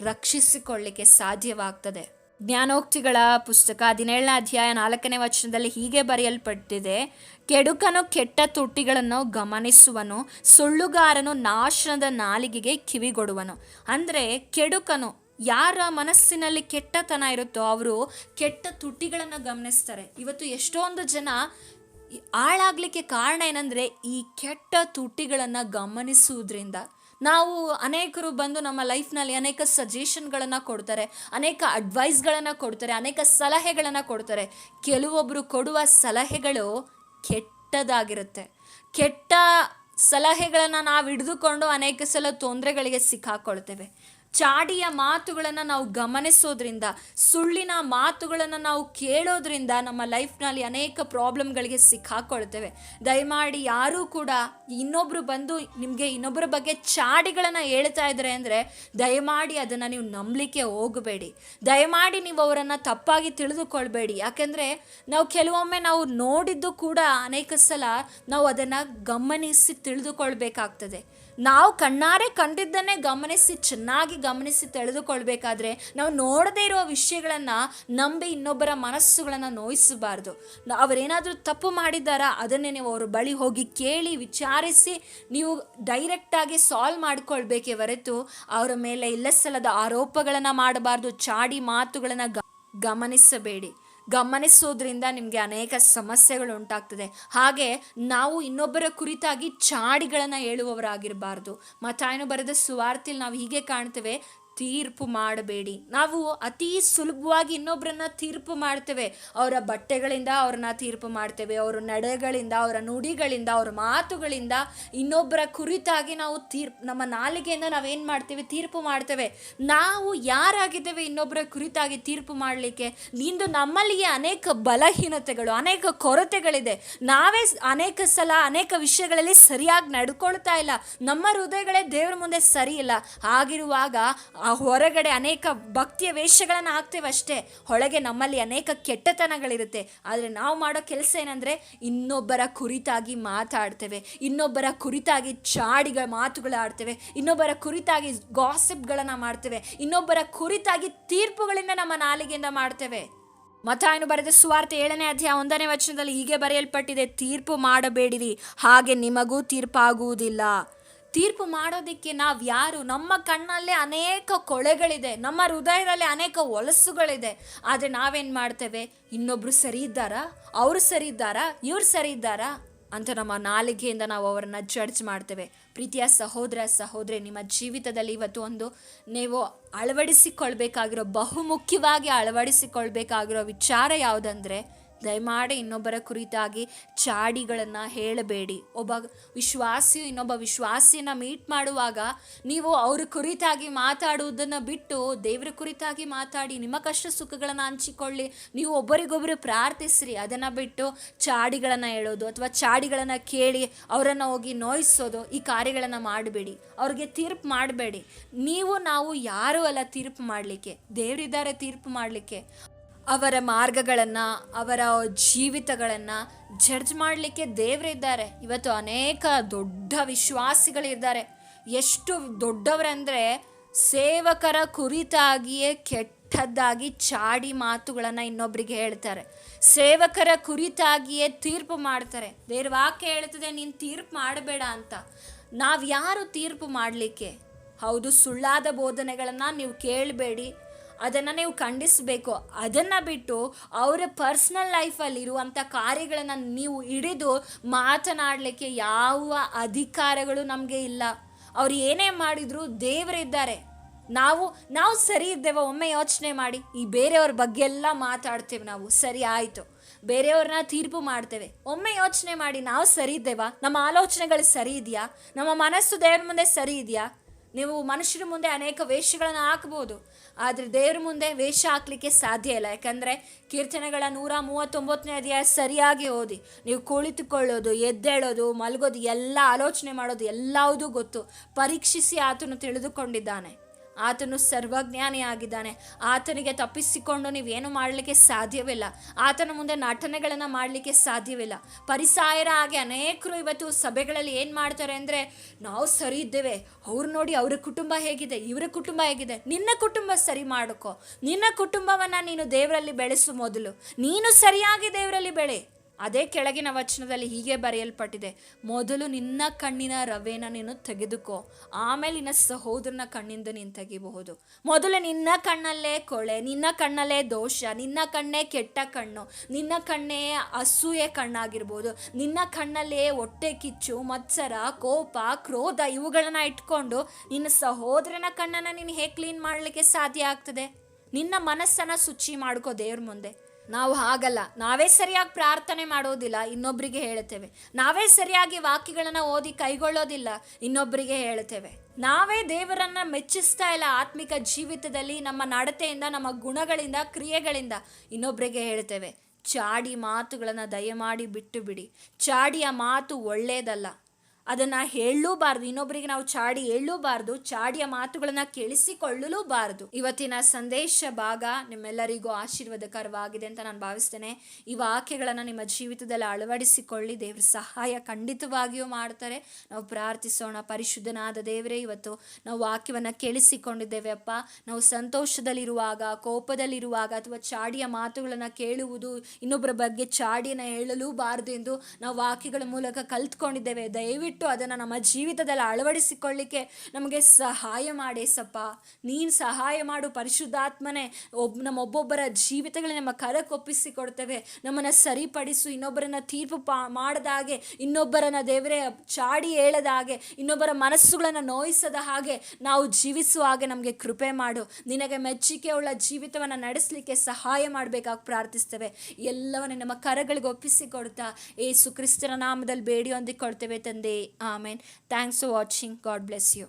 ರಕ್ಷಿಸಿಕೊಳ್ಳಿಕ್ಕೆ ಸಾಧ್ಯವಾಗ್ತದೆ. ಜ್ಞಾನೋಕ್ತಿಗಳ ಪುಸ್ತಕ ಹದಿನೇಳನೇ ಅಧ್ಯಾಯ ನಾಲ್ಕನೇ ವಚನದಲ್ಲಿ ಹೀಗೆ ಬರೆಯಲ್ಪಟ್ಟಿದೆ. ಕೆಡುಕನು ಕೆಟ್ಟ ತುಟಿಗಳನ್ನು ಗಮನಿಸುವನು, ಸುಳ್ಳುಗಾರನು ನಾಶನದ ನಾಲಿಗೆಗೆ ಕಿವಿಗೊಡುವನು. ಅಂದರೆ ಕೆಡುಕನು, ಯಾರ ಮನಸ್ಸಿನಲ್ಲಿ ಕೆಟ್ಟತನ ಇರುತ್ತೋ ಅವರು ಕೆಟ್ಟ ತುಟಿಗಳನ್ನು ಗಮನಿಸ್ತಾರೆ. ಇವತ್ತು ಎಷ್ಟೊಂದು ಜನ ಹಾಳಾಗ್ಲಿಕ್ಕೆ ಕಾರಣ ಏನಂದರೆ ಈ ಕೆಟ್ಟ ತುಟಿಗಳನ್ನು ಗಮನಿಸುವುದರಿಂದ. ನಾವು ಅನೇಕರು ಬಂದು ನಮ್ಮ ಲೈಫ್ನಲ್ಲಿ ಅನೇಕ ಸಜೆಷನ್ಗಳನ್ನು ಕೊಡ್ತಾರೆ, ಅನೇಕ ಅಡ್ವೈಸ್ಗಳನ್ನು ಕೊಡ್ತಾರೆ, ಅನೇಕ ಸಲಹೆಗಳನ್ನು ಕೊಡ್ತಾರೆ. ಕೆಲವೊಬ್ಬರು ಕೊಡುವ ಸಲಹೆಗಳು ಕೆಟ್ಟದಾಗಿರುತ್ತೆ. ಕೆಟ್ಟ ಸಲಹೆಗಳನ್ನು ನಾವು ಹಿಡಿದುಕೊಂಡು ಅನೇಕ ಸಲ ತೊಂದರೆಗಳಿಗೆ ಸಿಕ್ಕಾಕೊಳ್ತೇವೆ. ಚಾಡಿಯ ಮಾತುಗಳನ್ನು ನಾವು ಗಮನಿಸೋದ್ರಿಂದ, ಸುಳ್ಳಿನ ಮಾತುಗಳನ್ನು ನಾವು ಕೇಳೋದ್ರಿಂದ ನಮ್ಮ ಲೈಫ್ನಲ್ಲಿ ಅನೇಕ ಪ್ರಾಬ್ಲಮ್ಗಳಿಗೆ ಸಿಕ್ಕಾಕೊಳ್ತೇವೆ. ದಯಮಾಡಿ ಯಾರೂ ಕೂಡ ಇನ್ನೊಬ್ರು ಬಂದು ನಿಮಗೆ ಇನ್ನೊಬ್ಬರ ಬಗ್ಗೆ ಚಾಡಿಗಳನ್ನು ಹೇಳ್ತಾ ಇದ್ದಾರೆ ಅಂದರೆ, ದಯಮಾಡಿ ಅದನ್ನು ನೀವು ನಂಬಲಿಕ್ಕೆ ಹೋಗಬೇಡಿ. ದಯಮಾಡಿ ನೀವು ಅವರನ್ನು ತಪ್ಪಾಗಿ ತಿಳಿದುಕೊಳ್ಬೇಡಿ. ಯಾಕೆಂದರೆ, ನಾವು ಕೆಲವೊಮ್ಮೆ ನಾವು ನೋಡಿದ್ದು ಕೂಡ ಅನೇಕ ಸಲ ನಾವು ಅದನ್ನು ಗಮನಿಸಿ ತಿಳಿದುಕೊಳ್ಬೇಕಾಗ್ತದೆ. ನಾವು ಕಣ್ಣಾರೆ ಕಂಡಿದ್ದನ್ನೇ ಗಮನಿಸಿ, ಚೆನ್ನಾಗಿ ಗಮನಿಸಿ ತಿಳಿದುಕೊಳ್ಬೇಕಾದ್ರೆ ನಾವು ನೋಡದೇ ಇರುವ ವಿಷಯಗಳನ್ನು ನಂಬಿ ಇನ್ನೊಬ್ಬರ ಮನಸ್ಸುಗಳನ್ನು ನೋಯಿಸಬಾರ್ದು. ಅವರೇನಾದರೂ ತಪ್ಪು ಮಾಡಿದ್ದಾರಾ, ಅದನ್ನೇ ನೀವು ಅವ್ರ ಬಳಿ ಹೋಗಿ ಕೇಳಿ, ವಿಚಾರಿಸಿ, ನೀವು ಡೈರೆಕ್ಟಾಗಿ ಸಾಲ್ವ್ ಮಾಡ್ಕೊಳ್ಬೇಕೇ ಹೊರತು ಅವರ ಮೇಲೆ ಇಲ್ಲಸಲ್ಲದ ಆರೋಪಗಳನ್ನು ಮಾಡಬಾರ್ದು, ಚಾಡಿ ಮಾತುಗಳನ್ನು ಗಮನಿಸಬೇಡಿ. ಗಮನಿಸೋದ್ರಿಂದ ನಿಮಗೆ ಅನೇಕ ಸಮಸ್ಯೆಗಳು ಉಂಟಾಗ್ತದೆ. ಹಾಗೆ ನಾವು ಇನ್ನೊಬ್ಬರ ಕುರಿತಾಗಿ ಚಾಡಿಗಳನ್ನು ಹೇಳುವವರಾಗಿರಬಾರ್ದು. ಮತ್ತಾಯನು ಬರೆದ ಸುವಾರ್ತಿಲಿ ನಾವು ಹೀಗೆ ಕಾಣ್ತೇವೆ ತೀರ್ಪು ಮಾಡಬೇಡಿ. ನಾವು ಅತಿ ಸುಲಭವಾಗಿ ಇನ್ನೊಬ್ಬರನ್ನ ತೀರ್ಪು ಮಾಡ್ತೇವೆ. ಅವರ ಬಟ್ಟೆಗಳಿಂದ ಅವ್ರನ್ನ ತೀರ್ಪು ಮಾಡ್ತೇವೆ. ಅವರ ನಡೆಗಳಿಂದ, ಅವರ ನುಡಿಗಳಿಂದ, ಅವರ ಮಾತುಗಳಿಂದ ಇನ್ನೊಬ್ಬರ ಕುರಿತಾಗಿ ನಾವು ತೀರ್ಪು ನಮ್ಮ ನಾಲಿಗೆಯಿಂದ ನಾವೇನು ಮಾಡ್ತೇವೆ? ತೀರ್ಪು ಮಾಡ್ತೇವೆ. ನಾವು ಯಾರಾಗಿದ್ದೇವೆ ಇನ್ನೊಬ್ಬರ ಕುರಿತಾಗಿ ತೀರ್ಪು ಮಾಡಲಿಕ್ಕೆ? ಇಂದು ನಮ್ಮಲ್ಲಿಯೇ ಅನೇಕ ಬಲಹೀನತೆಗಳು, ಅನೇಕ ಕೊರತೆಗಳಿದೆ. ನಾವೇ ಅನೇಕ ಸಲ, ಅನೇಕ ವಿಷಯಗಳಲ್ಲಿ ಸರಿಯಾಗಿ ನಡ್ಕೊಳ್ತಾ ಇಲ್ಲ. ನಮ್ಮ ಹೃದಯಗಳೇ ದೇವರ ಮುಂದೆ ಸರಿ ಇಲ್ಲ. ಹಾಗಿರುವಾಗ ಆ ಹೊರಗಡೆ ಅನೇಕ ಭಕ್ತಿಯ ವೇಷಗಳನ್ನು ಹಾಕ್ತೇವೆ ಅಷ್ಟೇ. ಒಳಗೆ ನಮ್ಮಲ್ಲಿ ಅನೇಕ ಕೆಟ್ಟತನಗಳಿರುತ್ತೆ. ಆದರೆ ನಾವು ಮಾಡೋ ಕೆಲಸ ಏನಂದರೆ ಇನ್ನೊಬ್ಬರ ಕುರಿತಾಗಿ ಮಾತಾಡ್ತೇವೆ. ಇನ್ನೊಬ್ಬರ ಕುರಿತಾಗಿ ಚಾಡಿಗಳ ಮಾತುಗಳು ಆಡ್ತೇವೆ. ಇನ್ನೊಬ್ಬರ ಕುರಿತಾಗಿ ಗಾಸಿಪ್ಗಳನ್ನು ಮಾಡ್ತೇವೆ. ಇನ್ನೊಬ್ಬರ ಕುರಿತಾಗಿ ತೀರ್ಪುಗಳಿಂದ ನಮ್ಮ ನಾಲಿಗೆಯಿಂದ ಮಾಡ್ತೇವೆ. ಮತಾಯನು ಬರೆದ ಸುವಾರ್ತೆ ಏಳನೇ ಅಧ್ಯಾಯ ಒಂದನೇ ವಚನದಲ್ಲಿ ಹೀಗೆ ಬರೆಯಲ್ಪಟ್ಟಿದೆ, ತೀರ್ಪು ಮಾಡಬೇಡಿರಿ, ಹಾಗೆ ನಿಮಗೂ ತೀರ್ಪಾಗುವುದಿಲ್ಲ. ತೀರ್ಪು ಮಾಡೋದಕ್ಕೆ ನಾವು ಯಾರು? ನಮ್ಮ ಕಣ್ಣಲ್ಲೇ ಅನೇಕ ಕೊಳೆಗಳಿದೆ. ನಮ್ಮ ಹೃದಯದಲ್ಲಿ ಅನೇಕ ಒಲಸುಗಳಿದೆ ಆದರೆ ನಾವೇನು ಮಾಡ್ತೇವೆ? ಇನ್ನೊಬ್ರು ಸರಿ ಇದ್ದಾರಾ? ಅವರು ಸರಿ ಇದ್ದಾರಾ? ಇವ್ರು ಸರಿ ಇದ್ದಾರಾ? ಅಂತ ನಮ್ಮ ನಾಲಿಗೆಯಿಂದ ನಾವು ಅವರನ್ನು ಜಡ್ಜ್ ಮಾಡ್ತೇವೆ. ಪ್ರೀತಿಯ ಸಹೋದರ, ಸಹೋದರಿ, ನಿಮ್ಮ ಜೀವಿತದಲ್ಲಿ ಇವತ್ತು ಒಂದು ನೀವು ಅಳವಡಿಸಿಕೊಳ್ಬೇಕಾಗಿರೋ ಬಹುಮುಖ್ಯವಾಗಿ ಅಳವಡಿಸಿಕೊಳ್ಬೇಕಾಗಿರೋ ವಿಚಾರ ಯಾವುದಂದ್ರೆ ದಯಮಾಡಿ ಇನ್ನೊಬ್ಬರ ಕುರಿತಾಗಿ ಚಾಡಿಗಳನ್ನು ಹೇಳಬೇಡಿ. ಒಬ್ಬ ವಿಶ್ವಾಸಿಯು ಇನ್ನೊಬ್ಬ ವಿಶ್ವಾಸಿಯನ್ನ ಮೀಟ್ ಮಾಡುವಾಗ ನೀವು ಅವ್ರ ಕುರಿತಾಗಿ ಮಾತಾಡುವುದನ್ನು ಬಿಟ್ಟು ದೇವರ ಕುರಿತಾಗಿ ಮಾತಾಡಿ, ನಿಮ್ಮ ಕಷ್ಟ ಸುಖಗಳನ್ನು ಹಂಚಿಕೊಳ್ಳಿ, ನೀವು ಒಬ್ಬರಿಗೊಬ್ಬರು ಪ್ರಾರ್ಥಿಸ್ರಿ, ಅದನ್ನು ಬಿಟ್ಟು ಚಾಡಿಗಳನ್ನು ಹೇಳೋದು ಅಥವಾ ಚಾಡಿಗಳನ್ನು ಕೇಳಿ ಅವರನ್ನು ಹೋಗಿ ನೋಯಿಸೋದು, ಈ ಕಾರ್ಯಗಳನ್ನು ಮಾಡಬೇಡಿ. ಅವ್ರಿಗೆ ತೀರ್ಪು ಮಾಡಬೇಡಿ. ನೀವು, ನಾವು ಯಾರೂ ಅಲ್ಲ ತೀರ್ಪು ಮಾಡಲಿಕ್ಕೆ. ದೇವರಿದ್ದಾರೆ ತೀರ್ಪು ಮಾಡಲಿಕ್ಕೆ. ಅವರ ಮಾರ್ಗಗಳನ್ನು, ಅವರ ಜೀವಿತಗಳನ್ನು ಜಡ್ಜ್ ಮಾಡಲಿಕ್ಕೆ ದೇವರಿದ್ದಾರೆ ಇವತ್ತು ಅನೇಕ ದೊಡ್ಡ ವಿಶ್ವಾಸಿಗಳಿದ್ದಾರೆ ಎಷ್ಟು ದೊಡ್ಡವರಂದರೆ ಸೇವಕರ ಕುರಿತಾಗಿಯೇ ಕೆಟ್ಟದ್ದಾಗಿ ಚಾಡಿ ಮಾತುಗಳನ್ನು ಇನ್ನೊಬ್ಬರಿಗೆ ಹೇಳ್ತಾರೆ. ಸೇವಕರ ಕುರಿತಾಗಿಯೇ ತೀರ್ಪು ಮಾಡ್ತಾರೆ. ದೇವ್ರ ವಾಕ್ಯ ಹೇಳ್ತದೆ, ನೀನು ತೀರ್ಪು ಮಾಡಬೇಡ ಅಂತ. ನಾವು ಯಾರು ತೀರ್ಪು ಮಾಡಲಿಕ್ಕೆ? ಹೌದು, ಸುಳ್ಳಾದ ಬೋಧನೆಗಳನ್ನು ನೀವು ಕೇಳಬೇಡಿ. ಅದನ್ನು ನೀವು ಖಂಡಿಸಬೇಕು. ಅದನ್ನು ಬಿಟ್ಟು ಅವರ ಪರ್ಸ್ನಲ್ ಲೈಫಲ್ಲಿ ಇರುವಂಥ ಕಾರ್ಯಗಳನ್ನು ನೀವು ಹಿಡಿದು ಮಾತನಾಡಲಿಕ್ಕೆ ಯಾವ ಅಧಿಕಾರಗಳು ನಮಗೆ ಇಲ್ಲ. ಅವ್ರು ಏನೇ ಮಾಡಿದ್ರು ದೇವರಿದ್ದಾರೆ ನಾವು ನಾವು ಸರಿ ಇದ್ದೇವೆ, ಒಮ್ಮೆ ಯೋಚನೆ ಮಾಡಿ. ಈ ಬೇರೆಯವ್ರ ಬಗ್ಗೆ ಎಲ್ಲ ಮಾತಾಡ್ತೇವೆ ನಾವು. ಸರಿ ಆಯಿತು. ಬೇರೆಯವ್ರನ್ನ ತೀರ್ಪು ಮಾಡ್ತೇವೆ. ಒಮ್ಮೆ ಯೋಚನೆ ಮಾಡಿ, ನಾವು ಸರಿ ಇದ್ದೇವಾ? ನಮ್ಮ ಆಲೋಚನೆಗಳು ಸರಿ ಇದೆಯಾ? ನಮ್ಮ ಮನಸ್ಸು ದೇವ್ರ ಮುಂದೆ ಸರಿ ಇದೆಯಾ? ನೀವು ಮನುಷ್ಯರ ಮುಂದೆ ಅನೇಕ ವೇಷಗಳನ್ನು ಹಾಕ್ಬೋದು. ಆದರೆ ದೇವ್ರ ಮುಂದೆ ವೇಷ ಹಾಕ್ಲಿಕ್ಕೆ ಸಾಧ್ಯ ಇಲ್ಲ. ಯಾಕಂದರೆ ಕೀರ್ತನೆಗಳ ನೂರ ಮೂವತ್ತೊಂಬತ್ತನೇ ಅಧ್ಯಾಯ ಸರಿಯಾಗಿ ಓದಿ, ನೀವು ಕುಳಿತುಕೊಳ್ಳೋದು, ಎದ್ದೇಳೋದು, ಮಲಗೋದು, ಎಲ್ಲ ಆಲೋಚನೆ ಮಾಡೋದು ಎಲ್ಲವುದೂ ಗೊತ್ತು. ಪರೀಕ್ಷಿಸಿ ಆತನು ತಿಳಿದುಕೊಂಡಿದ್ದಾನೆ. ಆತನು ಸರ್ವಜ್ಞಾನಿಯಾಗಿದ್ದಾನೆ. ಆತನಿಗೆ ತಪ್ಪಿಸಿಕೊಂಡು ನೀವೇನು ಮಾಡಲಿಕ್ಕೆ ಸಾಧ್ಯವಿಲ್ಲ. ಆತನ ಮುಂದೆ ನಟನೆಗಳನ್ನು ಮಾಡಲಿಕ್ಕೆ ಸಾಧ್ಯವಿಲ್ಲ. ಪರಿಸಾಯರ ಹಾಗೆ ಅನೇಕರು ಇವತ್ತು ಸಭೆಗಳಲ್ಲಿ ಏನು ಮಾಡ್ತಾರೆ ಅಂದರೆ, ನಾವು ಸರಿ ಇದ್ದೇವೆ. ಅವ್ರು ನೋಡಿ ಅವರ ಕುಟುಂಬ ಹೇಗಿದೆ, ಇವರ ಕುಟುಂಬ ಹೇಗಿದೆ. ನಿನ್ನ ಕುಟುಂಬ ಸರಿ ಮಾಡಿಕೊ. ನಿನ್ನ ಕುಟುಂಬವನ್ನು ನೀನು ದೇವರಲ್ಲಿ ಬೆಳೆಸು ಮೊದಲು. ನೀನು ಸರಿಯಾಗಿ ದೇವರಲ್ಲಿ ಬೆಳೆ. ಅದೇ ಕೆಳಗಿನ ವಚನದಲ್ಲಿ ಹೀಗೆ ಬರೆಯಲ್ಪಟ್ಟಿದೆ, ಮೊದಲು ನಿನ್ನ ಕಣ್ಣಿನ ರವೆನ ನೀನು ತೆಗೆದುಕೋ, ಆಮೇಲೆ ನಿನ್ನ ಸಹೋದರನ ಕಣ್ಣಿಂದ ನೀನು ತೆಗಿಬಹುದು. ಮೊದಲು ನಿನ್ನ ಕಣ್ಣಲ್ಲೇ ಕೊಳೆ, ನಿನ್ನ ಕಣ್ಣಲ್ಲೇ ದೋಷ, ನಿನ್ನ ಕಣ್ಣೇ ಕೆಟ್ಟ ಕಣ್ಣು, ನಿನ್ನ ಕಣ್ಣೇ ಅಸೂಯೆ ಕಣ್ಣಾಗಿರ್ಬೋದು, ನಿನ್ನ ಕಣ್ಣಲ್ಲೇ ಹೊಟ್ಟೆ ಕಿಚ್ಚು, ಮತ್ಸರ, ಕೋಪ, ಕ್ರೋಧ ಇವುಗಳನ್ನ ಇಟ್ಕೊಂಡು ನಿನ್ನ ಸಹೋದರನ ಕಣ್ಣನ್ನು ನೀನು ಹೇಗೆ ಕ್ಲೀನ್ ಮಾಡಲಿಕ್ಕೆ ಸಾಧ್ಯ ಆಗ್ತದೆ? ನಿನ್ನ ಮನಸ್ಸನ್ನು ಶುಚಿ ಮಾಡ್ಕೋ ದೇವ್ರ ಮುಂದೆ. ನಾವು ಹಾಗಲ್ಲ. ನಾವೇ ಸರಿಯಾಗಿ ಪ್ರಾರ್ಥನೆ ಮಾಡೋದಿಲ್ಲ ಇನ್ನೊಬ್ಬರಿಗೆ ಹೇಳ್ತೇವೆ ನಾವೇ ಸರಿಯಾಗಿ ವಾಕ್ಯಗಳನ್ನು ಓದಿ ಕೈಗೊಳ್ಳೋದಿಲ್ಲ ಇನ್ನೊಬ್ಬರಿಗೆ ಹೇಳ್ತೇವೆ ನಾವೇ ದೇವರನ್ನ ಮೆಚ್ಚಿಸ್ತಾ ಇಲ್ಲ, ಆತ್ಮಿಕ ಜೀವಿತದಲ್ಲಿ, ನಮ್ಮ ನಡತೆಯಿಂದ, ನಮ್ಮ ಗುಣಗಳಿಂದ, ಕ್ರಿಯೆಗಳಿಂದ ಇನ್ನೊಬ್ಬರಿಗೆ ಹೇಳ್ತೇವೆ ಚಾಡಿ ಮಾತುಗಳನ್ನು ದಯಮಾಡಿ ಬಿಟ್ಟು ಬಿಡಿ. ಚಾಡಿಯ ಮಾತು ಒಳ್ಳೆಯದಲ್ಲ ಅದನ್ನು ಹೇಳಲೂಬಾರ್ದು ಇನ್ನೊಬ್ಬರಿಗೆ ನಾವು ಚಾಡಿ ಹೇಳಲೂಬಾರ್ದು, ಚಾಡಿಯ ಮಾತುಗಳನ್ನು ಕೇಳಿಸಿಕೊಳ್ಳಲೂಬಾರದು. ಇವತ್ತಿನ ಸಂದೇಶ ಭಾಗ ನಿಮ್ಮೆಲ್ಲರಿಗೂ ಆಶೀರ್ವಾದಕರವಾಗಿದೆ ಅಂತ ನಾನು ಭಾವಿಸ್ತೇನೆ. ಈ ವಾಕ್ಯಗಳನ್ನು ನಿಮ್ಮ ಜೀವಿತದಲ್ಲಿ ಅಳವಡಿಸಿಕೊಳ್ಳಿ. ದೇವ್ರ ಸಹಾಯ ಖಂಡಿತವಾಗಿಯೂ ಮಾಡ್ತಾರೆ. ನಾವು ಪ್ರಾರ್ಥಿಸೋಣ, ಪರಿಶುದ್ಧನಾದ ದೇವರೇ, ಇವತ್ತು ನಾವು ವಾಕ್ಯವನ್ನು ಕೇಳಿಸಿಕೊಂಡಿದ್ದೇವೆ ಅಪ್ಪ. ನಾವು ಸಂತೋಷದಲ್ಲಿರುವಾಗ, ಕೋಪದಲ್ಲಿರುವಾಗ ಅಥವಾ ಚಾಡಿಯ ಮಾತುಗಳನ್ನು ಕೇಳುವುದು ಇನ್ನೊಬ್ಬರ ಬಗ್ಗೆ ಚಾಡಿಯನ್ನು ಹೇಳಲೂಬಾರದು ಎಂದು ನಾವು ವಾಕ್ಯಗಳ ಮೂಲಕ ಕಲ್ತ್ಕೊಂಡಿದ್ದೇವೆ. ದಯವಿಟ್ಟು ಅದನ್ನು ನಮ್ಮ ಜೀವಿತದಲ್ಲಿ ಅಳವಡಿಸಿಕೊಳ್ಳಿಕ್ಕೆ ನಮಗೆ ಸಹಾಯ ಮಾಡೇಸಪ್ಪ ನೀನು ಸಹಾಯ ಮಾಡು ಪರಿಶುದ್ಧಾತ್ಮನೆ. ಒಬ್, ನಮ್ಮ ಒಬ್ಬೊಬ್ಬರ ಜೀವಿತಗಳನ್ನ ನಮ್ಮ ಕರಕ್ಕೊಪ್ಪಿಸಿ ಕೊಡ್ತೇವೆ. ನಮ್ಮನ್ನು ಸರಿಪಡಿಸು, ಇನ್ನೊಬ್ಬರನ್ನ ತೀರ್ಪು ಪಾ, ಮಾಡದ ಹಾಗೆ, ಇನ್ನೊಬ್ಬರನ್ನ ದೇವರೇ ಚಾಡಿ ಹೇಳದ ಹಾಗೆ, ಇನ್ನೊಬ್ಬರ ಮನಸ್ಸುಗಳನ್ನು ನೋಯಿಸದ ಹಾಗೆ ನಾವು ಜೀವಿಸುವ ಹಾಗೆ ನಮಗೆ ಕೃಪೆ ಮಾಡು. ನಿನಗೆ ಮೆಚ್ಚುಗೆ ಉಳ್ಳ ಜೀವಿತವನ್ನು ನಡೆಸಲಿಕ್ಕೆ ಸಹಾಯ ಮಾಡಬೇಕಾಗಿ ಪ್ರಾರ್ಥಿಸ್ತೇವೆ. ಎಲ್ಲವನ್ನ ನಮ್ಮ ಕರಗಳಿಗೆ ಒಪ್ಪಿಸಿ ಕೊಡ್ತಾ, ಏಸು ಕ್ರಿಸ್ತನ ನಾಮದಲ್ಲಿ ಬೇಡಿ ಹೊಂದಿಕೊಳ್ತೇವೆ ತಂದೆ. Amen thanks for watching God bless you